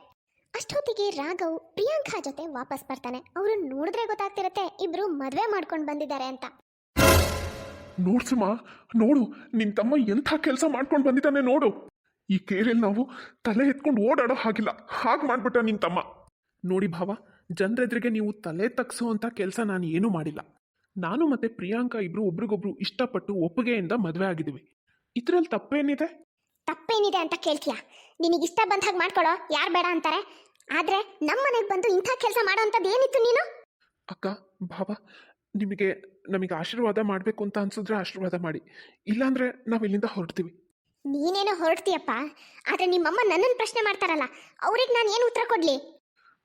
ಅಷ್ಟೊತ್ತಿಗೆ ರಾಘವ್ ಪ್ರಿಯಾಂಕಾ ಜೊತೆ ವಾಪಸ್ ಬರ್ತಾನೆ. ಅವರು ನೋಡಿದ್ರೆ ಗೊತ್ತಾಗ್ತಿರತ್ತೆ, ಇಬ್ರು ಮದುವೆ ಮಾಡ್ಕೊಂಡು ಬಂದಿದ್ದಾರೆ ಅಂತ. ನೋಡ್ಸಮ್ಮ ನೋಡು, ನಿನ್ ತಮ್ಮ ಎಂಥ ಕೆಲಸ ಮಾಡ್ಕೊಂಡು ಬಂದಿದ್ದಾನೆ ನೋಡು. ಈ ಕೇರಲ್ಲಿ ನಾವು ತಲೆ ಎತ್ಕೊಂಡು ಓಡಾಡೋ ಹಾಗಿಲ್ಲ, ಹಾಗೆ ಮಾಡ್ಬಿಟ್ಟ ನಿನ್ ತಮ್ಮ. ನೋಡಿ ಭಾವ, ಜನರೆದ್ರಿಗೆ ನೀವು ತಲೆ ತಗ್ಸೋ ಕೆಲಸ ನಾನು ಏನೂ ಮಾಡಿಲ್ಲ. ನಾನು ಮತ್ತೆ ಪ್ರಿಯಾಂಕಾ ಇಬ್ರು ಒಬ್ರಿಗೊಬ್ರು ಇಷ್ಟಪಟ್ಟು ಒಪ್ಪಿಗೆಯಿಂದ ಮದುವೆ ಆಗಿದ್ವಿ. ಇದ್ರಲ್ಲಿ ತಪ್ಪೇನಿದೆ? ತಪ್ಪೇನಿದೆ ಅಂತ ಕೇಳ್ತೀಯ? ನಿನಗೆ ಇಷ್ಟ ಬಂದ ಹಾಗೆ ಮಾಡ್ಕೊಳ್ಳೋ ಯಾರು ಬೇಡ ಅಂತಾರೆ? ಆದ್ರೆ ನಮ್ಮ ಮನೆಗೆ ಬಂದು ಇಂಥ ಕೆಲಸ ಮಾಡೋ ಅಂಥದ್ದು ಏನಿತ್ತು ನೀನು? ಅಕ್ಕ ಭಾವ ನಿಮಗೆ ನಮಗೆ ಆಶೀರ್ವಾದ ಮಾಡಬೇಕು ಅಂತ ಅನ್ಸಿದ್ರೆ ಆಶೀರ್ವಾದ ಮಾಡಿ. ಇಲ್ಲಾಂದ್ರೆ ನಾವು ಇಲ್ಲಿಂದ ಹೊರಡ್ತೀವಿ. ನೀನೇನೋ ಹೊರಡ್ತೀಯಪ್ಪ. ಆದ್ರೆ ನಿಮ್ಮಮ್ಮ ನನ್ನನ್ನು ಪ್ರಶ್ನೆ ಮಾಡ್ತಾರಲ್ಲ ಅವ್ರಿಗೆ ನಾನು ಏನು ಉತ್ತರ ಕೊಡ್ಲಿ?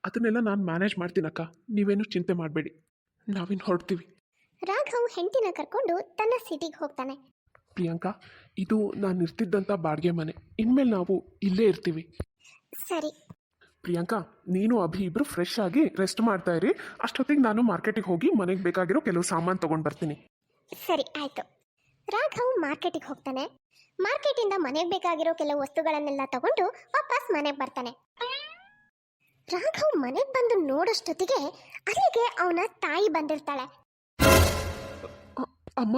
ಅದನ್ನೆಲ್ಲ ನಾನು ಮ್ಯಾನೇಜ್ ಮಾಡ್ತೀನಕ್ಕ. ನೀವೇನು ಚಿಂತೆ ಮಾಡಬೇಡಿ. ನಾವಿನ್ನು ಹೊರಡ್ತೀವಿ. ರಾಘವ್ ಹೆಂಡತಿನ ಕರ್ಕೊಂಡು ತನ್ನ ಸಿಟಿಗೆ ಹೋಗ್ತಾನೆ. ಪ್ರಿಯಾಂಕಾ ಇದು ನಾನು ಇರ್ತಿದ್ದಂಥ ಬಾಡಿಗೆ ಮನೆ. ಇನ್ಮೇಲೆ ನಾವು ಇಲ್ಲೇ ಇರ್ತೀವಿ. ಸರಿ. ಪ್ರಿಯಾಂಕಾ ನೀನು ಅಭಿ ಇಬ್ರು ಫ್ರೆಶ್ ಆಗಿ ರೆಸ್ಟ್ ಮಾಡ್ತಾ ಇರಿ. ಅಷ್ಟೊತ್ತಿಗೆ ನಾನು ಮಾರ್ಕೆಟಿಗೆ ಹೋಗಿ ಮನೆಗೆ ಬೇಕಾಗಿರೋ ಕೆಲವು ಸಾಮಾನು ತೊಗೊಂಡು ಬರ್ತೀನಿ. ಸರಿ ಆಯ್ತು. ರಾಘವ್ ಮಾರ್ಕೆಟಿಗೆ ಹೋಗ್ತಾನೆ. ಮಾರ್ಕೆಟಿಂದ ಮನೆಗೆ ಬೇಕಾಗಿರೋ ಕೆಲವು ವಸ್ತುಗಳನ್ನೆಲ್ಲ ತಗೊಂಡು ವಾಪಸ್ ಮನೆಗೆ ಬರ್ತಾನೆ. ರಾಘವ್ ಮನೆಗೆ ಬಂದು ನೋಡೋಷ್ಟೊತ್ತಿಗೆ ಅಲ್ಲಿಗೆ ಅವನ ತಾಯಿ ಬಂದಿರ್ತಾಳೆ. ಅಮ್ಮ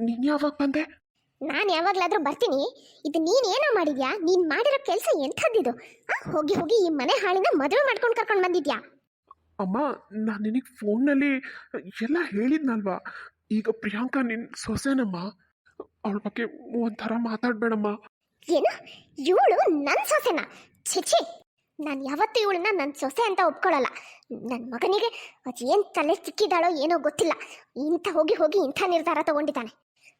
ನೀನ್ ಯಾವಾಗ ಬಂದೆ? ನಾನು ಯಾವಾಗ್ಲಾದ್ರೂ ಬರ್ತೀನಿ. ಇದು ನೀನೇನೋ ಮಾಡಿದ್ಯಾ? ನೀನ್ ಮಾಡಿರೋ ಕೆಲಸ ಎಂಥದ್ದಿದು? ಆ, ಹೋಗಿ ಹೋಗಿ ಈ ಮನೆ ಹಾಳಿನ ಮದುವೆ ಮಾಡ್ಕೊಂಡು ಕರ್ಕೊಂಡು ಬಂದಿದ್ಯಾ? ಅಮ್ಮ ನಾನು ನಿನಗೆ ಫೋನ್ನಲ್ಲಿ ಎಲ್ಲ ಹೇಳಿದ್ನಲ್ವಾ? ಈಗ ಪ್ರಿಯಾಂಕಾ ನಿನ್ನ ಸೊಸೆನಮ್ಮ. ಅವಳ ಬಗ್ಗೆ ಒಂಥರ ಮಾತಾಡಬೇಡಮ್ಮ. ಏನು? ಇವಳು ನನ್ನ ಸೊಸೆನ? ಛಿಛಿ ನಾನು ಯಾವತ್ತೂ ಇವಳನ್ನ ನನ್ನ ಸೊಸೆ ಅಂತ ಒಪ್ಕೊಳ್ಳಲ್ಲ ನನ್ನ ಮಗನಿಗೆ ಅದೇನು ತಲೆ ಸಿಕ್ಕಿದ್ದಾಳೋ ಏನೋ ಗೊತ್ತಿಲ್ಲ. ಇಂಥ ಹೋಗಿ ಹೋಗಿ ಇಂಥ ನಿರ್ಧಾರ ತಗೊಂಡಿದ್ದಾನೆ.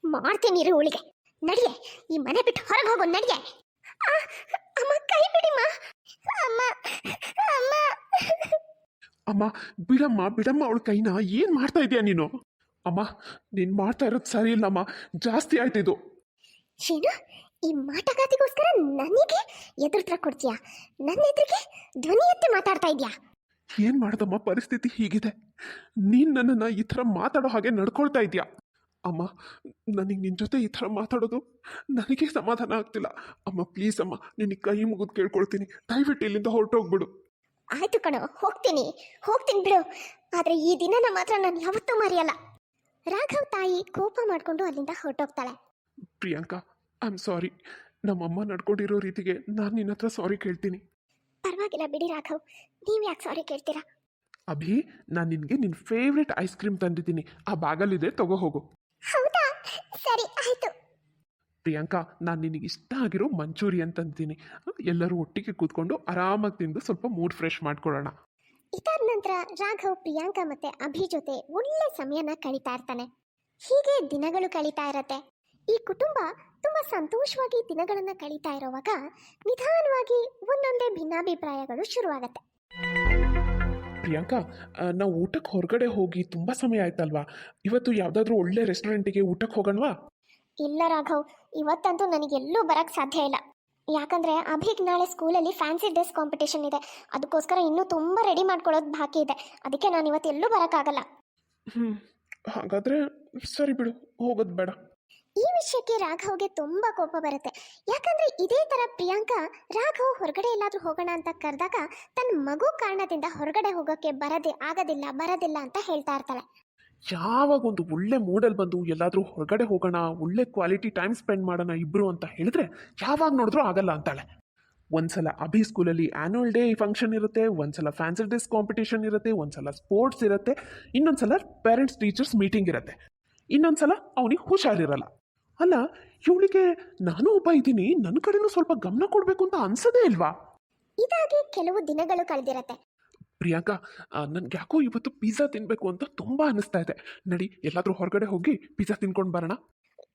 ಮಾಡ್ತೀನಿ ಇರು ಇವಳಿಗೆ. ನಡಿಯೆ ಈ ಮನೆ ಬಿಟ್ಟು ಹೊರಗೆ ಹೋಗು ನಡಿಯೆ. ಅಮ್ಮ ಕೈ ಬಿಡಿಮ್ಮ. ಅಮ್ಮ ಅಮ್ಮ. ಅಮ್ಮ ಬಿಡಮ್ಮ ಬಿಡಮ್ಮ ಅವಳ ಕೈನ. ಏನು ಮಾಡ್ತಾ ಇದೀಯ ನೀನು? ಅಮ್ಮ ನೀನು ಮಾಡ್ತಾ ಇರೋದು ಸರಿ ಇಲ್ಲಮ್ಮ. ಜಾಸ್ತಿ ಆಯ್ತು ಇದು. ಏನು? ಈ ಮಾಟಗಾತಿಗೋಸ್ಕರ ನನಗೆ ಎದುರುತ್ರ ಕೊಡ್ತೀಯಾ? ನನ್ನ ಎದುರಿಗೆ ಧ್ವನಿ ಎತ್ತಿ ಮಾತಾಡ್ತಾ ಇದ್ಯಾ ಏನು ಮಾಡ್ದಮ್ಮ? ಪರಿಸ್ಥಿತಿ ಹೀಗಿದೆ. ನೀನ್ ನನ್ನನ್ನ ಈ ಥರ ಮಾತಾಡೋ ಹಾಗೆ ನಡ್ಕೊಳ್ತಾ ಇದೀಯಾ ಅಮ್ಮ ನನಗೆ ನಿನ್ನ ಜೊತೆ ಈ ಥರ ಮಾತಾಡೋದು ನನಗೆ ಸಮಾಧಾನ ಆಗ್ತಿಲ್ಲ. ಅಮ್ಮ ಪ್ಲೀಸ್ ಅಮ್ಮ ನಿನಗೆ ಕೈ ಮುಗಿದು ಕೇಳ್ಕೊಳ್ತೀನಿ. ದಯವಿಟ್ಟು ಇಲ್ಲಿಂದ ಹೊರಟೋಗ್ಬಿಡು. ಆಯ್ತು ಕಣೋ ಹೋಗ್ತೀನಿ. ಹೋಗ್ತೀನಿ ಬಿಡು. ಆದ್ರೆ ಈ ದಿನನ ಮಾತ್ರ ನಾನು ಯಾವತ್ತೂ ಮರೆಯಲ್ಲ. ರಾಘವ್ ತಾಯಿ ಕೋಪ ಮಾಡ್ಕೊಂಡು ಅಲ್ಲಿಂದ ಹೊರಟೋಗ್ತಾಳೆ. ಪ್ರಿಯಾಂಕಾ ಐ ಆಮ್ ಸಾರಿ ನಮ್ಮಮ್ಮ ನಡ್ಕೊಂಡಿರೋ ರೀತಿಗೆ ನಾನು ನಿನ್ನ ಹತ್ರ ಸಾರಿ ಕೇಳ್ತೀನಿ. ಪರವಾಗಿಲ್ಲ ಬಿಡಿ ರಾಘವ್. ನೀವ್ ಯಾಕೆ ಸಾರಿ ಕೇಳ್ತೀರಾ? ಅಭಿ ನಾನು ನಿನಗೆ ನಿನ್ನ ಫೇವ್ರೆಟ್ ಐಸ್ ಕ್ರೀಮ್ ತಂದಿದ್ದೀನಿ. ಆ ಬಾಗಲಿದೆ ತಗೋ ಹೋಗು. ಹೌದಾ? ಸರಿ ಆಯ್ತು. ಪ್ರಿಯಾಂಕಾ ನಾನು ನಿನಗೆ ಇಷ್ಟ ಆಗಿರೋ ಮಂಚೂರಿಯನ್ ತಂದಿದ್ದೀನಿ. ಎಲ್ಲರೂ ಒಟ್ಟಿಗೆ ಕೂತ್ಕೊಂಡು ಆರಾಮಾಗಿ ತಿಂದು ಸ್ವಲ್ಪ ಮೂಡ್ ಫ್ರೆಶ್ ಮಾಡ್ಕೊಳ್ಳೋಣ. ಇದಾದ ನಂತರ ರಾಘವ್ ಪ್ರಿಯಾಂಕಾ ಮತ್ತೆ ಅಭಿ ಜೊತೆ ಒಳ್ಳೆ ಸಮಯನ ಕಳೀತಾ ಇರ್ತಾನೆ. ಹೀಗೆ ದಿನಗಳು ಕಳೀತಾ ಇರತ್ತೆ. ಈ ಕುಟುಂಬ ತುಂಬಾ ಸಂತೋಷವಾಗಿ ದಿನಗಳನ್ನ ಕಳೀತಾ ಇರುವಾಗ ನಿಧಾನವಾಗಿ ಒಂದೊಂದೇ ಭಿನ್ನಾಭಿಪ್ರಾಯಗಳು ಶುರುವಾಗತ್ತೆ. ಪ್ರಿಯಾಂಕಾ ನಾವು ಊಟಕ್ಕೆ ಹೊರಗಡೆ ಹೋಗಿ ತುಂಬ ಸಮಯ ಆಯ್ತಲ್ವಾ? ಇವತ್ತು ಯಾವುದಾದ್ರೂ ಒಳ್ಳೆ ರೆಸ್ಟೋರೆಂಟಿಗೆ ಊಟಕ್ಕೆ ಹೋಗೋಣವಾ? ಇಲ್ಲ ರಾಘವ್ ಇವತ್ತಂತೂ ನನಗೆಲ್ಲೂ ಬರಕ್ ಸಾಧ್ಯ ಇಲ್ಲ. ಯಾಕಂದ್ರೆ ಅಭಿಗ್ ನಾಳೆ ಸ್ಕೂಲಲ್ಲಿ ಫ್ಯಾನ್ಸಿ ಡ್ರೆಸ್ ಕಾಂಪಿಟೇಷನ್ ಇದೆ. ಅದಕ್ಕೋಸ್ಕರ ಇನ್ನೂ ತುಂಬಾ ರೆಡಿ ಮಾಡ್ಕೊಳ್ಳೋದು ಬಾಕಿ ಇದೆ. ಅದಕ್ಕೆ ನಾನು ಇವತ್ತೆಲ್ಲೂ ಬರೋಕ್ಕಾಗಲ್ಲ. ಹ್ಞೂ ಹಾಗಾದರೆ ಸರಿ ಬಿಡು ಹೋಗೋದು ಬೇಡ. ಈ ವಿಷಯಕ್ಕೆ ರಾಘವ್ಗೆ ತುಂಬಾ ಕೋಪ ಬರುತ್ತೆ. ಯಾಕಂದ್ರೆ ಇದೇ ತರ ಪ್ರಿಯಾಂಕಾ ರಾಘವ್ ಹೊರಗಡೆ ಎಲ್ಲಾದ್ರೂ ಹೋಗೋಣ ಅಂತ ಕರೆದಾಗ ತನ್ನ ಮಗು ಕಾರಣದಿಂದ ಹೊರಗಡೆ ಹೋಗೋಕೆ ಬರದೆ ಆಗೋದಿಲ್ಲ, ಬರದಿಲ್ಲ ಅಂತ ಹೇಳ್ತಾ ಇರ್ತಾಳೆ. ಯಾವಾಗ ಒಂದು ಒಳ್ಳೆ ಮೂಡಲ್ ಬಂದು ಎಲ್ಲಾದರೂ ಹೊರಗಡೆ ಹೋಗೋಣ, ಒಳ್ಳೆ ಕ್ವಾಲಿಟಿ ಟೈಮ್ ಸ್ಪೆಂಡ್ ಮಾಡೋಣ ಇಬ್ರು ಅಂತ ಹೇಳಿದ್ರೆ ಯಾವಾಗ ನೋಡಿದ್ರೂ ಆಗಲ್ಲ ಅಂತಾಳೆ. ಒಂದ್ಸಲ ಅಭಿ ಸ್ಕೂಲಲ್ಲಿ ಆ್ಯನ್ಯುವಲ್ ಡೇ ಫಂಕ್ಷನ್ ಇರುತ್ತೆ, ಒಂದ್ಸಲ ಫ್ಯಾನ್ಸಿ ಡ್ರೆಸ್ ಕಾಂಪಿಟೇಷನ್ ಇರುತ್ತೆ, ಒಂದ್ಸಲ ಸ್ಪೋರ್ಟ್ಸ್ ಇರುತ್ತೆ, ಇನ್ನೊಂದ್ಸಲ ಪೇರೆಂಟ್ಸ್ ಟೀಚರ್ಸ್ ಮೀಟಿಂಗ್ ಇರುತ್ತೆ. ಇನ್ನೊಂದ್ಸಲ ಅವನಿಗೆ ಹುಷಾರಿರಲ್ಲ. ಅಲ್ಲ ಇವಳಿಗೆ ನಾನು ಒಬ್ಬ ಇದ್ದೀನಿ ನನ್ನ ಕಡೆನೂ ಸ್ವಲ್ಪ ಗಮನ ಕೊಡಬೇಕು ಅಂತ ಅನ್ಸದೇ ಇಲ್ವಾ? ಇದಾಗಿ ಕೆಲವು ದಿನಗಳು ಕಳೆದಿರತ್ತೆ. ಪ್ರಿಯಾಂಕಾ ನನ್ಗೆ ಯಾಕೋ ಇವತ್ತು ಪಿಜ್ಜಾ ತಿನ್ನಬೇಕು ಅಂತ ತುಂಬಾ ಅನಿಸ್ತಾ ಇದೆ. ನಡಿ ಎಲ್ಲಾದರೂ ಹೊರಗಡೆ ಹೋಗಿ ಪಿಜ್ಜಾ ತಿನ್ಕೊಂಡು ಬರೋಣ.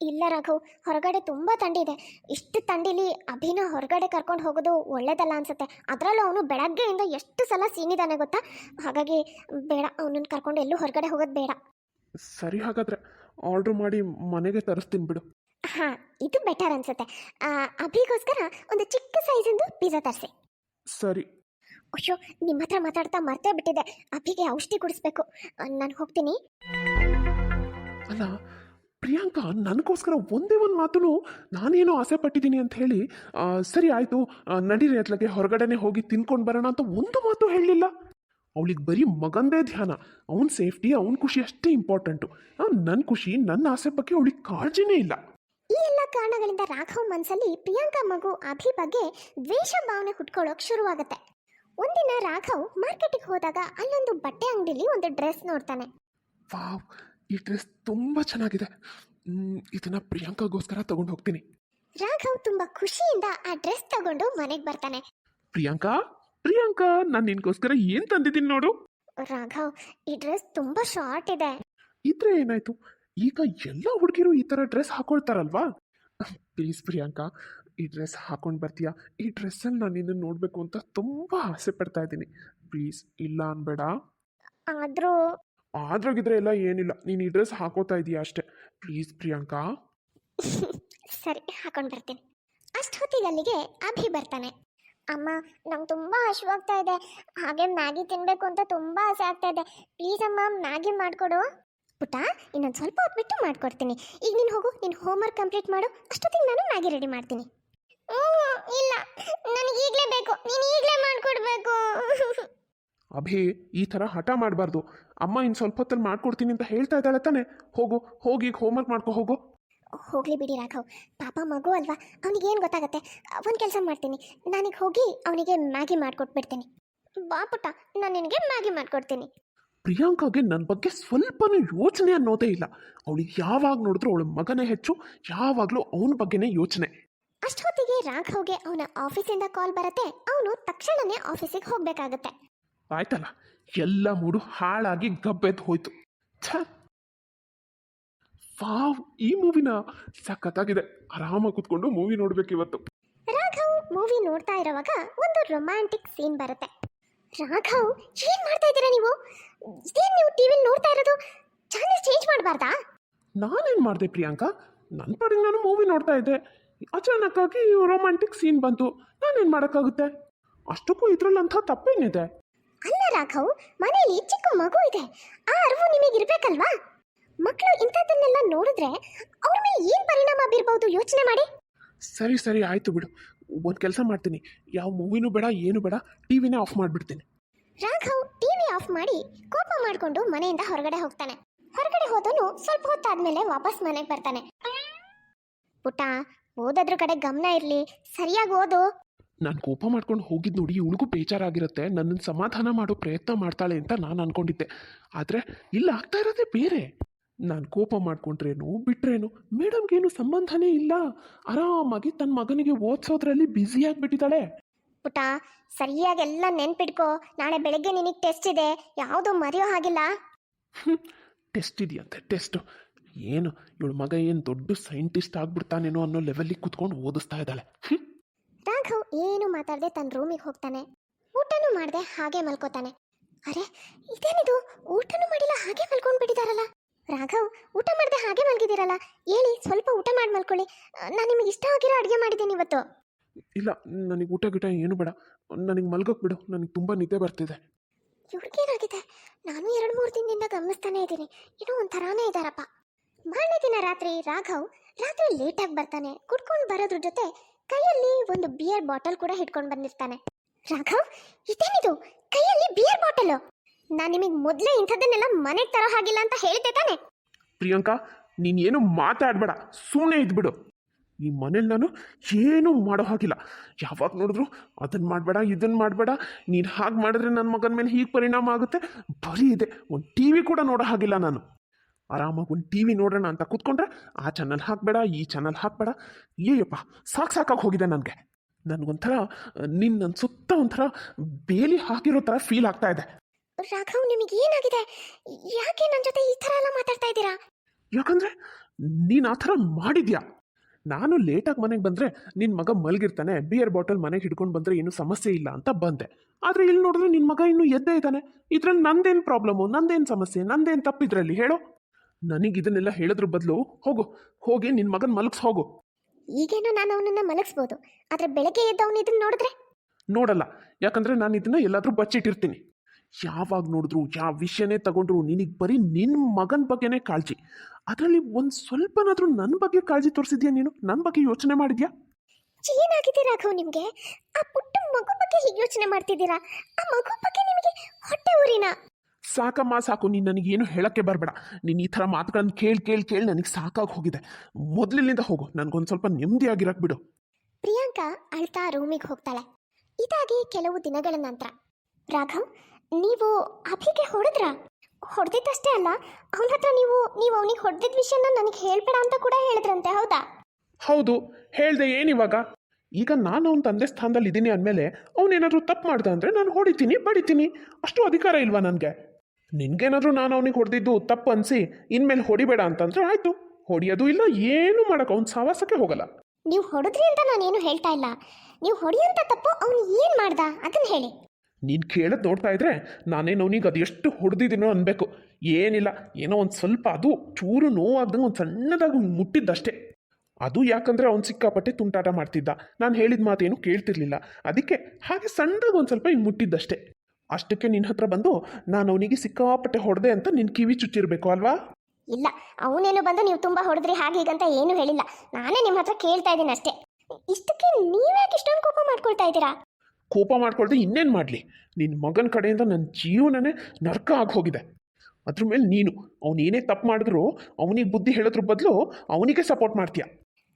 ಇಲ್ಲ ರಾಘವ್ ಹೊರಗಡೆ ತುಂಬಾ ತಂಡಿದೆ. ಇಷ್ಟು ತಂಡಿಲಿ ಅಭಿನ ಹೊರಗಡೆ ಕರ್ಕೊಂಡು ಹೋಗೋದು ಒಳ್ಳೇದಲ್ಲ ಅನ್ಸುತ್ತೆ. ಅದರಲ್ಲೂ ಅವನು ಬೆಳಗ್ಗೆಯಿಂದ ಎಷ್ಟು ಸಲ ಸೀನಿದಾನೆ ಗೊತ್ತಾ? ಹಾಗಾಗಿ ಬೇಡ ಅವನನ್ನು ಕರ್ಕೊಂಡು ಎಲ್ಲೂ ಹೊರಗಡೆ ಹೋಗೋದು ಬೇಡ. ಸರಿ ಹಾಗಾದ್ರೆ ಆರ್ಡ್ರ್ ಮಾಡಿ ಮನೆಗೆ ತರಿಸ್ತೀನಿ ಬಿಡು. ಹಾಂ ಇದು ಬೆಟರ್ ಅನ್ಸುತ್ತೆ. ಅಭಿಗೋಸ್ಕರ ಒಂದು ಚಿಕ್ಕ ಸೈಜಿಂದು ಪಿಜ್ಜಾ ತರಿಸಿ. ಸರಿ. ಅಯ್ಯೋ ನಿಮ್ಮ ಹತ್ರ ಮಾತಾಡ್ತಾ ಮರ್ತೇ ಬಿಟ್ಟಿದೆ ಅಭಿಗೆ ಔಷಧಿ ಕುಡಿಸ್ಬೇಕು. ನಾನು ಹೋಗ್ತೀನಿ. ಅಲ್ಲ ಪ್ರಿಯಾಂಕಾ ನನಗೋಸ್ಕರ ಒಂದೇ ಒಂದು ಮಾತು ನಾನೇನೋ ಆಸೆ ಪಟ್ಟಿದ್ದೀನಿ ಅಂತ ಹೇಳಿ ಆ, ಸರಿ ಆಯಿತು ನಡೀರಿ ಅತ್ಲಗೆ ಹೊರಗಡೆನೆ ಹೋಗಿ ತಿನ್ಕೊಂಡು ಬರೋಣ ಅಂತ ಒಂದು ಮಾತು ಹೇಳಲಿಲ್ಲ ಅವಳಿಗೆ ಬರೀ ಮಗಂದೇ ಧ್ಯಾನ. ಅವನ ಸೇಫ್ಟಿ ಅವನ ಖುಷಿ ಅಷ್ಟೇ ಇಂಪಾರ್ಟೆಂಟು ನನ್ನ ಖುಷಿ ನನ್ನ ಆಸೆ ಬಗ್ಗೆ ಅವಳಿಗೆ ಕಾಳಜಿನೇ ಇಲ್ಲ. ಈ ಎಲ್ಲ ಕಾರಣಗಳಿಂದ ರಾಘವ್ ಮನಸ್ಸಲ್ಲಿ ಪ್ರಿಯಾಂಕಾ ಮಗು ಅಭಿ ಬಗ್ಗೆ ದ್ವೇಷ ಭಾವನೆ ಹುಟ್ಕೊಳ್ಳೋಕೆ ಶುರುವಾಗುತ್ತೆ. ಒಂದಿನ ರಾಘವ್ ಮಾರ್ಕೆಟಿಗೆ ಹೋದಾಗ ಅಲ್ಲೊಂದು ಬಟ್ಟೆ ಅಂಗಡಿಲಿ ಒಂದು ಡ್ರೆಸ್ ನೋಡ್ತಾನೆ. ವಾವ್! ಈ ಡ್ರೆಸ್ ತುಂಬ ಚೆನ್ನಾಗಿದೆ. ಇದನ್ನ ಪ್ರಿಯಾಂಕಾಗೋಸ್ಕರ ತಗೊಂಡು ಹೋಗ್ತೀನಿ. ರಾಘವ್ ತುಂಬಾ ಖುಷಿಯಿಂದ ಆ ಡ್ರೆಸ್ ತಗೊಂಡು ಮನೆಗೆ ಬರ್ತಾನೆ. ಪ್ರಿಯಾಂಕಾ? ಪ್ರಿಯಾಂಕಾ ನಾನು ನಿನ್ಗೋಸ್ಕರ ಏನು ತಂದಿದ್ದೀನಿ ನೋಡು? ರಾಘವ್ ಈ ಡ್ರೆಸ್ ತುಂಬಾ ಶಾರ್ಟ್ ಇದೆ. ಇದ್ರೆ ಏನಾಯ್ತು? ಈಗ ಎಲ್ಲ ಹುಡುಗಿರು ಈ ತರ ಡ್ರೆಸ್ ಹಾಕೊಳ್ತಾರಲ್ವಾ? ಪ್ಲೀಸ್ ಪ್ರಿಯಾಂಕಾ ಈ ಡ್ರೆಸ್ ಹಾಕೊಂಡು ಬರ್ತೀಯಾ? ಈ ಡ್ರೆಸ್ಸಲ್ಲಿ ನಾನು ನಿನ್ನ ನೋಡಬೇಕು ಅಂತ ತುಂಬ ಆಸೆ ಪಡ್ತಾ ಇದ್ದೀನಿ. ಪ್ಲೀಸ್ ಇಲ್ಲ ಅನ್ಬೇಡ. ಆದ್ರೂ ಆದ್ರಾಗಿದ್ರೆ ಎಲ್ಲ ಏನಿಲ್ಲ. ನೀನು ಈ ಡ್ರೆಸ್ ಹಾಕೋತಾ ಇದೀಯಾ ಅಷ್ಟೇ. ಪ್ಲೀಸ್ ಪ್ರಿಯಾಂಕಾ. ಸರಿ ಹಾಕೊಂಡು ಬರ್ತೀನಿ. ಅಷ್ಟೊತ್ತಿಗೆ ಅಲ್ಲಿಗೆ ಅಭಿ ಬರ್ತಾನೆ. ಅಮ್ಮ, ನಂಗೆ ತುಂಬ ಹಸಿವಾಗ್ತಾ ಇದೆ. ಹಾಗೆ ಮ್ಯಾಗಿ ತಿನ್ನಬೇಕು ಅಂತ ತುಂಬ ಆಸೆ ಆಗ್ತಾ ಇದೆ. ಪ್ಲೀಸ್ ಅಮ್ಮ, ಮ್ಯಾಗಿ ಮಾಡಿಕೊಡು. ಪುಟ, ಇನ್ನೊಂದು ಸ್ವಲ್ಪ ಹೊತ್ತು ಬಿಟ್ಟು ಮಾಡ್ಕೊಡ್ತೀನಿ. ಈಗ ನೀನು ಹೋಗು, ನೀನು ಹೋಮ್ವರ್ಕ್ ಕಂಪ್ಲೀಟ್ ಮಾಡು. ಅಷ್ಟೊತ್ತಿಗೆ ನಾನು ಮ್ಯಾಗಿ ರೆಡಿ ಮಾಡ್ತೀನಿ. ಇಲ್ಲ. ನನಗೆ ಈಗಲೇ ಬೇಕು. ನೀನು ಈಗಲೇ ಮಾಡಿಕೊಡ್ಬೇಕು. ಅಭಿ, ಈ ಥರ ಹಠ ಮಾಡಬಾರ್ದು. ಅಮ್ಮ ಇನ್ನು ಸ್ವಲ್ಪ ಹೊತ್ತಲ್ಲಿ ಮಾಡ್ಕೊಡ್ತೀನಿ ಅಂತ ಹೇಳ್ತಾ ಇದ್ದಾಳೆ ತಾನೆ. ಹೋಗು, ಹೋಗಿ ಹೋಮ್ ಹೋಮ್ವರ್ಕ್ ಮಾಡ್ಕೊ, ಹೋಗು. ಹೋಗ್ಲಿ ಬಿಡಿ ರಾಘವ್. ಪಾಪ ಮಗು ಅಲ್ವಾ? ಅವನಿಗೆ ಏನು ಗೊತ್ತಾಗತ್ತೆ? ಒಂದು ಕೆಲಸ ಮಾಡ್ತೀನಿ. ನನಗೆ ಹೋಗಿ ಅವನಿಗೆ ಮ್ಯಾಗಿ ಮಾಡಿಕೊಟ್ಬಿಡ್ತೀನಿ. ಬಾ ಪುಟ್ಟ ನಾನು ನಿನಗೆ ಮ್ಯಾಗಿ ಮಾಡಿಕೊಡ್ತೀನಿ. ಪ್ರಿಯಾಂಕಾಗೆ ನನ್ನ ಬಗ್ಗೆ ಸ್ವಲ್ಪನೂ ಯೋಚನೆ ಅನ್ನೋದೇ ಇಲ್ಲ. ಅವಳು ಯಾವಾಗ ನೋಡಿದ್ರು ಅವಳ ಮಗನೇ ಹೆಚ್ಚು ಯಾವಾಗಲೂ ಅವನ ಬಗ್ಗೆನೇ ಯೋಚನೆ. ಅಷ್ಟೊತ್ತಿಗೆ ರಾಘವ್ಗೆ ಅವನ ಆಫೀಸಿಂದ ಕಾಲ್ ಬರುತ್ತೆ. ಅವನು ತಕ್ಷಣನೇ ಆಫೀಸಿಗೆ ಹೋಗಬೇಕಾಗುತ್ತೆ. ಆಯ್ತಲ್ಲ ಎಲ್ಲ ಮೂಡು ಹಾಳಾಗಿ ಗಬ್ಬೆದ್ದು ಹೋಯ್ತು. ಛ! ವಾವ್ ಈ ಮೂವಿನ ಸಖತ್ತಾಗಿದೆ. ಆರಾಮಾಗಿ ಕೂತ್ಕೊಂಡು ಮೂವಿ ನೋಡ್ಬೇಕು ಇವತ್ತು. ರಾಘವ್ ಮೂವಿ ನೋಡ್ತಾ ಇರುವಾಗ ಒಂದು ರೊಮ್ಯಾಂಟಿಕ್ ಸೀನ್ ಬರುತ್ತೆ. ರಾಘವ್ ಏನ್ ಮಾಡ್ತಾ ಇದ್ದೀರಾ ನೀವು? ಇದೇನ್ ನೀವು ಟಿವಿ ನೋಡ್ತಾ ಇರೋದು? ಚಾನೆಲ್ ಚೇಂಜ್ ಮಾಡಬಾರ್ದಾ? ನಾನೇನು ಮಾಡಿದೆ ಪ್ರಿಯಾಂಕಾ? ನನ್ನ ಪಾಡಿಗೆ ನಾನು ಮೂವಿ ನೋಡ್ತಾ ಇದ್ದೆ. ಅಚಾನಕ್ಕಾಗಿ ರೊಮ್ಯಾಂಟಿಕ್ ಸೀನ್ ಬಂತು. ನಾನೇನು ಮಾಡೋಕ್ಕಾಗುತ್ತೆ? ಅಷ್ಟಕ್ಕೂ ಇದ್ರಲ್ಲಂಥ ತಪ್ಪೇನಿದೆ. ಅಲ್ಲ ರಾಘವ್ ಮನೆಯಲ್ಲಿ ಚಿಕ್ಕ ಮಗು ಇದೆ. ಆ ಅರಿವು ನಿಮಗೆ ಇರ್ಬೇಕಲ್ವಾ ಮಕ್ಕಳು ಇಂಥದ್ದನ್ನೆಲ್ಲ ನೋಡಿದ್ರೆ ಅವ್ರ ಮೇಲೆ ಏನು ಪರಿಣಾಮ ಬೀರ್ಬಹುದು ಯೋಚನೆ ಮಾಡಿ? ಸರಿ ಸರಿ ಆಯಿತು ಬಿಡು. ಒಂದು ಕೆಲಸ ಮಾಡ್ತೀನಿ. ಯಾವ ಮೂವಿನೂ ಬೇಡ ಏನು ಬೇಡ ಟಿವಿನೇ ಆಫ್ ಮಾಡಿಬಿಡ್ತೀನಿ. ರಾಘವ್ ಟಿವಿ ಆಫ್ ಮಾಡಿ ಕೋಪ ಮಾಡಿಕೊಂಡು ಮನೆಯಿಂದ ಹೊರಗಡೆ ಹೋಗ್ತಾನೆ. ಹೊರಗಡೆ ಹೋದನು ಸ್ವಲ್ಪ ಹೊತ್ತಾದ್ಮೇಲೆ ವಾಪಸ್ ಮನೆಗೆ ಬರ್ತಾನೆ. ಪುಟ್ಟ ಓದೋದ್ರ ಕಡೆ ಗಮನ ಇರ್ಲಿ. ಸರಿಯಾಗಿ ಓದು. ನಾನು ಕೋಪ ಮಾಡ್ಕೊಂಡು ಹೋಗಿದ್ದು ನೋಡಿ ಇವಳಿಗೂ ಬೇಜಾರಾಗಿರುತ್ತೆ. ನನ್ನನ್ನು ಸಮಾಧಾನ ಮಾಡೋ ಪ್ರಯತ್ನ ಮಾಡ್ತಾಳೆ ಅಂತ ನಾನು ಅನ್ಕೊಂಡಿದ್ದೆ. ಆದರೆ ಇಲ್ಲ ಆಗ್ತಾ ಇರೋದೇ ಬೇರೆ. ನಾನು ಕೋಪ ಮಾಡ್ಕೊಂಡ್ರೇನು ಬಿಟ್ರೇನು ಮೇಡಮ್ಗೇನು ಸಂಬಂಧನೇ ಇಲ್ಲ. ಆರಾಮಾಗಿ ತನ್ನ ಮಗನಿಗೆ ಓದಿಸೋದ್ರಲ್ಲಿ ಬ್ಯುಸಿ ಆಗಿಬಿಟ್ಟಿದ್ದಾಳೆ. ಸರಿಯಾಗಿ ಎಲ್ಲ ನೆನ್ಪಿಟ್ಕೋ. ನಾಳೆ ಬೆಳಗ್ಗೆ ನಿನಗೆ ಟೆಸ್ಟ್ ಇದೆ. ಯಾವುದು ಮರೆಯೋ ಹಾಗಿಲ್ಲ. ಟೆಸ್ಟ್ ಇದೆಯಂತೆ ಟೆಸ್ಟು ಏನು ಇವಳು ಮಗ ಏನು ದೊಡ್ಡ ಸೈಂಟಿಸ್ಟ್ ಆಗ್ಬಿಡ್ತಾನೇನೋ ಅನ್ನೋ ಲೆವೆಲ್ಲಿಗೆ ಕುತ್ಕೊಂಡು ಓದಿಸ್ತಾ ಇದ್ದಾಳೆ. ರಾಘವ್ ಏನು ಮಾತಾಡದೆ ತನ್ನ ರೂಮಿಗೆ ಹೋಗ್ತಾನೆ. ಊಟನೂ ಮಾಡದೆ ಹಾಗೆ ಮಲ್ಕೋತಾನೆ. ಅರೆ ಇದೇನಿದು? ಊಟನೂ ಮಾಡಿಲ್ಲ ಹಾಗೆ ಮಲ್ಕೊಂಡ್ಬಿಟ್ಟಿದಾರಲ್ಲ. ರಾಘವ್ ಊಟ ಮಾಡದೆ ಹಾಗೆ ಮಲಗಿದ್ದೀರಲ್ಲ. ಹೇಳಿ ಸ್ವಲ್ಪ ಊಟ ಮಾಡಿ ಮಲ್ಕೊಳ್ಳಿ. ನಾನು ನಿಮಗೆ ಇಷ್ಟ ಆಗಿರೋ ಅಡುಗೆ ಮಾಡಿದ್ದೀನಿ ಇವತ್ತು. ಇಲ್ಲ ನನಗೆ ಊಟ ಗಿಟ ಏನು ಬೇಡ. ನನಗೆ ಮಲ್ಗೋಕ್ ಬಿಡು ನನಗೆ ತುಂಬ ನಿದ್ದೆ ಬರ್ತಿದೆ. ಇವ್ರಿಗೇನಾಗಿದೆ ನಾನು ಎರಡು ಮೂರು ದಿನದಿಂದ ಗಮನಿಸ್ತಾನೆ ಇದ್ದೀನಿ. ಏನೋ ಒಂಥರಾನೇ ಇದ್ದಾರಪ್ಪ ಮಾರನೇ ದಿನ ರಾತ್ರಿ ರಾಘವ್ ರಾತ್ರಿ ಲೇಟಾಗಿ ಬರ್ತಾನೆ. ಕುಡ್ಕೊಂಡು ಬರೋದ್ರ ಜೊತೆ ಕೈಯಲ್ಲಿ ಒಂದು ಬಿಯರ್ ಬಾಟಲ್ ಕೂಡ ಹಿಡ್ಕೊಂಡು ಬಂದಿರ್ತಾನೆ. ರಾಘವ್ ಇದೇನಿದು? ಕೈಯಲ್ಲಿ ಬಿಯರ್ ಬಾಟಲ್ ನಾನು ನಿಮಗೆ ಮೊದಲೇ ಇಂಥದ್ದನ್ನೆಲ್ಲ ಮನೆಗೆ ತರೋ ಹಾಗಿಲ್ಲ ಅಂತ ಹೇಳಿದ್ದೆ ತಾನೆ. ಪ್ರಿಯಾಂಕಾ ನೀನೇನು ಮಾತಾಡಬೇಡ ಸುಮ್ಮನೆ ಇದ್ಬಿಡು. ಈ ಮನೇಲಿ ನಾನು ಏನೂ ಮಾಡೋ ಹಾಗಿಲ್ಲ. ಯಾವಾಗ ನೋಡಿದ್ರು ಅದನ್ನು ಮಾಡಬೇಡ ಇದನ್ನು ಮಾಡಬೇಡ, ನೀನು ಹಾಗೆ ಮಾಡಿದ್ರೆ ನನ್ನ ಮಗನ ಮೇಲೆ ಹೀಗೆ ಪರಿಣಾಮ ಆಗುತ್ತೆ. ಬರೀ ಇದೆ, ಒಂದು ಟಿ ವಿ ಕೂಡ ನೋಡೋ ಹಾಗಿಲ್ಲ ನಾನು. ಆರಾಮಾಗಿ ಒಂದು ಟಿ ವಿ ನೋಡೋಣ ಅಂತ ಕೂತ್ಕೊಂಡ್ರೆ ಆ ಚಾನಲ್ ಹಾಕಬೇಡ, ಈ ಚಾನಲ್ ಹಾಕಬೇಡ. ಏಯಪ್ಪ, ಸಾಕು ಸಾಕಾಗಿ ಹೋಗಿದೆ ನನಗೆ. ನನಗೊಂಥರ ನಿನ್ನ ನನ್ನ ಸುತ್ತ ಒಂಥರ ಬೇಲಿ ಹಾಕಿರೋ ಥರ ಫೀಲ್ ಆಗ್ತಾ ಇದೆ. ರಾಘವ್ ನಿಮಗೆ ಏನಾಗಿದೆ? ಯಾಕೆ ನನ್ನ ಜೊತೆ ಈ ಥರ ಎಲ್ಲ ಮಾತಾಡ್ತಾ ಇದ್ದೀರಾ? ಯಾಕಂದ್ರೆ ನೀನು ಆ ಥರ ಮಾಡಿದ್ಯಾ? ನಾನು ಲೇಟಾಗಿ ಮನೆಗೆ ಬಂದರೆ ನಿನ್ನ ಮಗ ಮಲಗಿರ್ತಾನೆ ಬಿಯರ್ ಬಾಟಲ್ ಮನೆಗೆ ಹಿಡ್ಕೊಂಡು ಬಂದರೆ ಏನು ಸಮಸ್ಯೆ ಇಲ್ಲ ಅಂತ ಬಂದೆ. ಆದರೆ ಇಲ್ಲಿ ನೋಡಿದ್ರೆ ನಿನ್ನ ಮಗ ಇನ್ನೂ ಎದ್ದೇ ಇದ್ದಾನೆ. ಇದ್ರಲ್ಲಿ ನಂದೇನು ಪ್ರಾಬ್ಲಮ್ಮು ನಂದೇನು ಸಮಸ್ಯೆ? ನಂದೇನು ತಪ್ಪಿದ್ರಲ್ಲಿ ಹೇಳು? ನನಗೆ ಇದನ್ನೆಲ್ಲ ಹೇಳಿದ್ರ ಬದಲು ಹೋಗು. ಹೋಗಿ ನಿನ್ನ ಮಗನ ಮಲಗಿಸ್ ಹೋಗು. ಈಗೇನೋ ನಾನು ಅವನನ್ನ ಮಲಗಿಸ್ಬೋದು. ಆದರೆ ಬೆಳಗ್ಗೆ ಎದ್ದವನು ಇದನ್ನ ನೋಡಿದ್ರೆ? ನೋಡಲ್ಲ. ಯಾಕಂದರೆ ನಾನು ಇದನ್ನ ಎಲ್ಲಾದರೂ ಬಚ್ಚಿಟ್ಟಿರ್ತೀನಿ. ಯಾವಾಗ ನೋಡಿದ್ರು ಯಾವ ವಿಷಯನೇ ತಗೊಂಡ್ರು ನಿನಗೆ ಬರೀ ನಿನ್ನ ಮಗನ ಬಗ್ಗೆನೇ ಕಾಳಜಿ. ಅದರಲ್ಲಿ ಒಂದು ಸ್ವಲ್ಪನಾದರೂ ನನ್ನ ಬಗ್ಗೆ ಕಾಳಜಿ ತೋರಿಸಿದ್ಯಾ ನೀನು? ನನ್ನ ಬಗ್ಗೆ ಯೋಚನೆ ಮಾಡಿದ್ಯಾ? ಏನಾಗಿದೆ ರಾಘವ್ ನಿಮಗೆ? ಆ ಪುಟ್ಟ ಮಗು ಬಗ್ಗೆ ಹೀಗೆ ಯೋಚನೆ ಮಾಡ್ತಿದ್ದೀರಾ? ಆ ಮಗು ಬಗ್ಗೆ ನಿಮಗೆ ಹೊಟ್ಟೆ ಊರಿನ? ಸಾಕಮ್ಮ ಸಾಕು ನೀನು ನನಗೇನು ಹೇಳಕ್ಕೆ ಬರಬೇಡ. ನೀನು ಈ ಥರ ಮಾತುಗಳನ್ನು ಕೇಳಿ ಕೇಳಿ ಕೇಳಿ ನನಗೆ ಸಾಕಾಗಿ ಹೋಗಿದೆ. ಮೊದಲಿನಿಂದ ಹೋಗು ನನಗೊಂದು ಸ್ವಲ್ಪ ನೆಮ್ಮದಿಯಾಗಿರಕ್ಕೆ ಬಿಡು. ಪ್ರಿಯಾಂಕಾ ಅಳ್ತಾ ರೂಮಿಗೆ ಹೋಗ್ತಾಳೆ. ಇದಾಗಿ ಕೆಲವು ದಿನಗಳ ನಂತರ. ರಾಘವ್ ನೀವು ಅಭಿಗೆ ಹೊಡೆದ್ರ? ಹೊಡೆದಿದ್ದಷ್ಟೇ ಅಲ್ಲ ಅವನ ಹತ್ರ ನೀವು ನೀವು ಅವನಿಗೆ ಹೊಡೆದಿದ್ದ ವಿಷಯನ ನನಗೆ ಹೇಳ್ಬೇಡ ಅಂತ ಕೂಡ ಹೇಳಿದ್ರಂತೆ ಹೌದಾ? ಹೌದು ಹೇಳ್ದೆ ಏನಿವಾಗ ಈಗ ನಾನು ಅವನ ತಂದೆ ಸ್ಥಾನದಲ್ಲಿ ಇದ್ದೀನಿ ಅಂದಮೇಲೆ ಅವನೇನಾದರೂ ತಪ್ಪು ಮಾಡ್ದ ಅಂದರೆ ನಾನು ಹೊಡಿತೀನಿ ಬಡಿತೀನಿ. ಅಷ್ಟು ಅಧಿಕಾರ ಇಲ್ವಾ ನನಗೆ? ನಿನಗೇನಾದರೂ ನಾನು ಅವನಿಗೆ ಹೊಡೆದಿದ್ದು ತಪ್ಪು ಅನಿಸಿ ಇನ್ಮೇಲೆ ಹೊಡಿಬೇಡ ಅಂತಂದ್ರೆ ಆಯಿತು. ಹೊಡಿಯೋದು ಇಲ್ಲ ಏನು ಮಾಡೋಕೆ ಅವ್ನ ಸವಾಸಕ್ಕೆ ಹೋಗಲ್ಲ. ನೀವು ಹೊಡೆದ್ರಿ ಅಂತ ನಾನೇನು ಹೇಳ್ತಾ ಇಲ್ಲ. ನೀವು ಹೊಡಿಯೋಂಥ ತಪ್ಪು ಅವನು ಏನು ಮಾಡ್ದ? ಅದನ್ನು ಹೇಳಿ. ನೀನು ಕೇಳೋದು ನೋಡ್ತಾ ಇದ್ರೆ ನಾನೇನು ಅವನಿಗೆ ಅದು ಎಷ್ಟು ಹೊಡೆದಿದ್ದೀನೋ ಅನ್ಬೇಕು. ಏನಿಲ್ಲ, ಏನೋ ಒಂದು ಸ್ವಲ್ಪ ಅದು ಚೂರು ನೋವಾಗ್ದಂಗೆ ಒಂದು ಸಣ್ಣದಾಗಿ ಮುಟ್ಟಿದ್ದಷ್ಟೇ. ಅದು ಯಾಕಂದರೆ ಅವ್ನು ಸಿಕ್ಕಾಪಟ್ಟೆ ತುಂಟಾಟ ಮಾಡ್ತಿದ್ದ. ನಾನು ಹೇಳಿದ ಮಾತೇನು ಕೇಳ್ತಿರ್ಲಿಲ್ಲ. ಅದಕ್ಕೆ ಹಾಗೆ ಸಣ್ಣದಾಗಿ ಒಂದು ಸ್ವಲ್ಪ ಹಿಂಗೆ ಮುಟ್ಟಿದ್ದಷ್ಟೇ. ಅಷ್ಟಕ್ಕೆ ನಿನ್ನ ಹತ್ರ ಬಂದು ನಾನು ಅವನಿಗೆ ಸಿಕ್ಕಾಪಟ್ಟೆ ಹೊಡೆದೆ ಅಂತ ನಿನ್ನ ಕಿವಿ ಚುಚ್ಚಿರಬೇಕು ಅಲ್ವಾ? ಇಲ್ಲ, ಅವನೇನು ಬಂದು ನೀವು ತುಂಬ ಹೊಡೆದ್ರಿ, ಹಾಗೆ ಹೀಗಂತ ಏನು ಹೇಳಿಲ್ಲ. ನಾನೇ ನಿಮ್ಮ ಹತ್ರ ಕೇಳ್ತಾ ಇದ್ದೀನಿ ಅಷ್ಟೇ. ಇಷ್ಟಕ್ಕೆ ನೀವ್ಯಾಕೆ ಇಷ್ಟೊಂದು ಕೋಪ ಮಾಡ್ಕೊಳ್ತಾ ಇದ್ದೀರಾ? ಕೋಪ ಮಾಡ್ಕೊಳ್ದೆ ಇನ್ನೇನು ಮಾಡಲಿ? ನಿನ್ನ ಮಗನ ಕಡೆಯಿಂದ ನನ್ನ ಜೀವನನೇ ನರ್ಕ ಆಗಿ ಹೋಗಿದೆ ಅದ್ರ ಮೇಲೆ ನೀನು ಅವನೇನೇ ಏನೇ ತಪ್ಪು ಮಾಡಿದ್ರು ಅವನಿಗೆ ಬುದ್ಧಿ ಹೇಳೋದ್ರ ಬದಲು ಅವನಿಗೆ ಸಪೋರ್ಟ್ ಮಾಡ್ತೀಯ.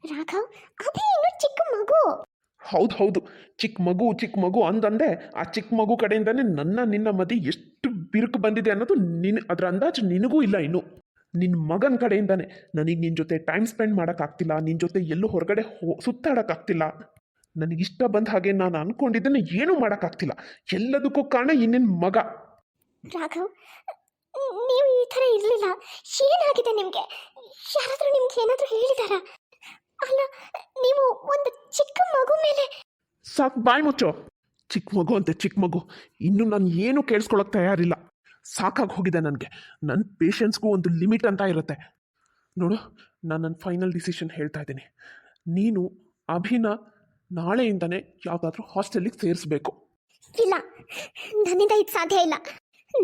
ರಾಘವ್ ಅದೇ ಇನ್ನು ಚಿಕ್ಕ ಮಗು. ಹೌದು ಹೌದು ಚಿಕ್ಕ ಮಗು ಚಿಕ್ಕ ಮಗು ಅಂದಂದೆ ಆ ಚಿಕ್ಕ ಮಗು ಕಡೆಯಿಂದನೇ ನನ್ನ ನಿನ್ನ ಮದಿ ಎಷ್ಟು ಬಿರುಕು ಬಂದಿದೆ ಅನ್ನೋದು ನಿನ್ನ ಅದರ ಅಂದಾಜು ನಿನಗೂ ಇಲ್ಲ ಇನ್ನು. ನಿನ್ನ ಮಗನ ಕಡೆಯಿಂದಾನೆ ನನಗೆ ನಿನ್ನ ಜೊತೆ ಟೈಮ್ ಸ್ಪೆಂಡ್ ಮಾಡೋಕ್ಕಾಗ್ತಿಲ್ಲ ನಿನ್ನ ಜೊತೆ ಎಲ್ಲೂ ಹೊರಗಡೆ ಹೋ ಸುತ್ತಾಡೋಕ್ಕಾಗ್ತಿಲ್ಲ ನನಗಿಷ್ಟ ಬಂದ ಹಾಗೆ ನಾನು ಅನ್ಕೊಂಡಿದ್ದನ್ನು ಏನೂ ಮಾಡೋಕ್ಕಾಗ್ತಿಲ್ಲ. ಎಲ್ಲದಕ್ಕೂ ಕಾರಣ ಇನ್ನೇನು ಮಗ. ರಾಘವ್ ನೀವು ಈ ಥರ ಇರಲಿಲ್ಲ. ಏನಾಗಿದೆ ನಿಮಗೆ? ಯಾರಾದರೂ ನಿಮ್ಗೆ ಏನಾದರೂ ಹೇಳಿದಾರಾ? ಅಲ್ಲ ನೀವು ಒಂದು ಚಿಕ್ಕ ಮಗು ಮೇಲೆ ಸಾಕು ಬಾಯ್ ಮುಚ್ಚೋ. ಚಿಕ್ಕ ಮಗು ಅಂತೆ ಚಿಕ್ಕ ಮಗು. ಇನ್ನು ನಾನು ಏನು ಕೇಳಿಸ್ಕೊಳಕ್ಕೆ ತಯಾರಿಲ್ಲ. ಸಾಕಾಗಿ ಹೋಗಿದೆ ನನಗೆ. ನನ್ನ ಪೇಷನ್ಸ್ಗೂ ಒಂದು ಲಿಮಿಟ್ ಅಂತ ಇರುತ್ತೆ. ನೋಡು ನಾನು ನನ್ನ ಫೈನಲ್ ಡಿಸಿಷನ್ ಹೇಳ್ತಾ ಇದ್ದೀನಿ. ನೀನು ಅಭಿನ ನಾಳೆಯಿಂದನೇ ಯಾವುದಾದ್ರೂ ಹಾಸ್ಟೆಲಿಗೆ ಸೇರಿಸಬೇಕು. ಇಲ್ಲ ನನ್ನಿಂದ ಇದು ಸಾಧ್ಯ ಇಲ್ಲ.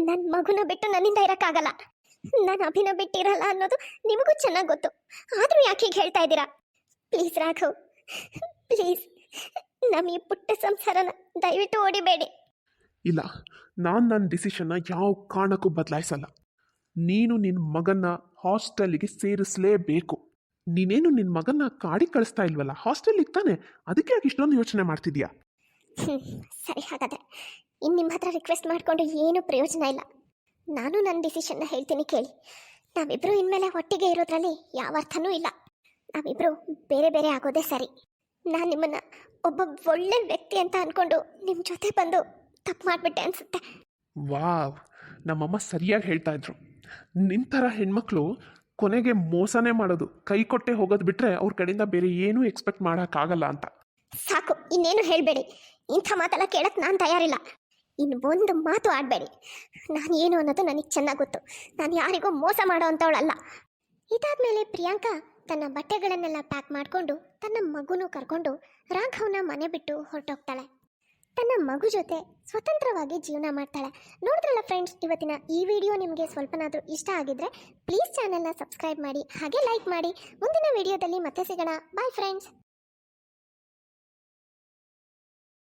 ನನ್ನ ಮಗುನ ಬಿಟ್ಟು ನನ್ನಿಂದ ಇರೋಕ್ಕಾಗಲ್ಲ. ನಾನು ಅಭಿನ ಬಿಟ್ಟಿರಲ್ಲ ಅನ್ನೋದು ನಿಮಗೂ ಚೆನ್ನಾಗಿ ಗೊತ್ತು. ಆದರೂ ಯಾಕೆ ಹೀಗೆ ಹೇಳ್ತಾ ಇದ್ದೀರಾ? ಪ್ಲೀಸ್ ರಾಘವ್ ಪ್ಲೀಸ್ ನಮ್ಮ ಈ ಪುಟ್ಟ ಸಂಸಾರನ ದಯವಿಟ್ಟು ಓಡಿಬೇಡಿ. ಇಲ್ಲ ನಾನು ನನ್ನ ಡಿಸಿಷನ್ನ ಯಾವ ಕಾರಣಕ್ಕೂ ಬದಲಾಯಿಸಲ್ಲ. ನೀನು ನಿನ್ನ ಮಗನ ಹಾಸ್ಟೆಲಿಗೆ ಸೇರಿಸಲೇಬೇಕು. ನೀನೇನು ನಿನ್ನ ಮಗನ ಕಾಡಿಗೆ ಕಳಿಸ್ತಾ ಇಲ್ವಲ್ಲ? ಹಾಸ್ಟೆಲಿಗೆ ತಾನೆ? ಅದಕ್ಕೆ ಯಾಕೆ ಇಷ್ಟೊಂದು ಯೋಚನೆ ಮಾಡ್ತಿದ್ಯಾ? ಸರಿ ಹಾಗಾದ್ರೆ. ಇನ್ನು ನಿಮ್ಮ ಹತ್ರ ರಿಕ್ವೆಸ್ಟ್ ಮಾಡಿಕೊಂಡು ಏನೂ ಪ್ರಯೋಜನ ಇಲ್ಲ. ನಾನು ನನ್ನ ಡಿಸಿಷನ್ನ ಹೇಳ್ತೀನಿ ಕೇಳಿ. ನಾವಿಬ್ಬರು ಇನ್ಮೇಲೆ ಒಟ್ಟಿಗೆ ಇರೋದ್ರಲ್ಲಿ ಯಾವ ಅರ್ಥನೂ ಇಲ್ಲ. ನಾವಿಬ್ಬರು ಬೇರೆ ಬೇರೆ ಆಗೋದೇ ಸರಿ. ನಾನು ನಿಮ್ಮನ್ನು ಒಬ್ಬ ಒಳ್ಳೆ ವ್ಯಕ್ತಿ ಅಂತ ಅಂದ್ಕೊಂಡು ನಿಮ್ಮ ಜೊತೆ ಬಂದು ತಪ್ಪು ಮಾಡಿಬಿಟ್ಟೆ ಅನಿಸುತ್ತೆ. ವಾವ್ ನಮ್ಮಮ್ಮ ಸರಿಯಾಗಿ ಹೇಳ್ತಾ ಇದ್ರು. ನಿನ್ನ ಥರ ಹೆಣ್ಮಕ್ಳು ಕೊನೆಗೆ ಮೋಸನೇ ಮಾಡೋದು. ಕೈ ಕೊಟ್ಟೆ ಹೋಗೋದು ಬಿಟ್ಟರೆ ಅವ್ರ ಕಡೆಯಿಂದ ಬೇರೆ ಏನೂ ಎಕ್ಸ್ಪೆಕ್ಟ್ ಮಾಡೋಕ್ಕಾಗಲ್ಲ ಅಂತ. ಸಾಕು, ಇನ್ನೇನು ಹೇಳಬೇಡಿ. ಇಂಥ ಮಾತೆಲ್ಲ ಕೇಳಕ್ಕೆ ನಾನು ತಯಾರಿಲ್ಲ. ಇನ್ನು ಒಂದು ಮಾತು ಆಡಬೇಡಿ. ನಾನು ಏನು ಅನ್ನೋದು ನನಗೆ ಚೆನ್ನಾಗಿ ಗೊತ್ತು. ನಾನು ಯಾರಿಗೂ ಮೋಸ ಮಾಡೋ ಅಂಥವಳಲ್ಲ ಇದಾದ್ಮೇಲೆ ಪ್ರಿಯಾಂಕಾ ತನ್ನ ಬಟ್ಟೆಗಳನ್ನೆಲ್ಲ ಪ್ಯಾಕ್ ಮಾಡಿಕೊಂಡು ತನ್ನ ಮಗುನೂ ಕರ್ಕೊಂಡು ರಾಘವ್ನ ಮನೆ ಬಿಟ್ಟು ಹೊರಟೋಗ್ತಾಳೆ. ತನ್ನ ಮಗು ಜೊತೆ ಸ್ವತಂತ್ರವಾಗಿ ಜೀವನ ಮಾಡ್ತಾಳೆ. ನೋಡಿದ್ರಲ್ಲ ಫ್ರೆಂಡ್ಸ್ ಇವತ್ತಿನ ಈ ವಿಡಿಯೋ ನಿಮಗೆ ಸ್ವಲ್ಪನಾದರೂ ಇಷ್ಟ ಆಗಿದ್ರೆ ಪ್ಲೀಸ್ ಚಾನೆಲ್ನ ಸಬ್ಸ್ಕ್ರೈಬ್ ಮಾಡಿ, ಹಾಗೆ ಲೈಕ್ ಮಾಡಿ. ಮುಂದಿನ ವಿಡಿಯೋದಲ್ಲಿ ಮತ್ತೆ ಸಿಗೋಣ. Bye friends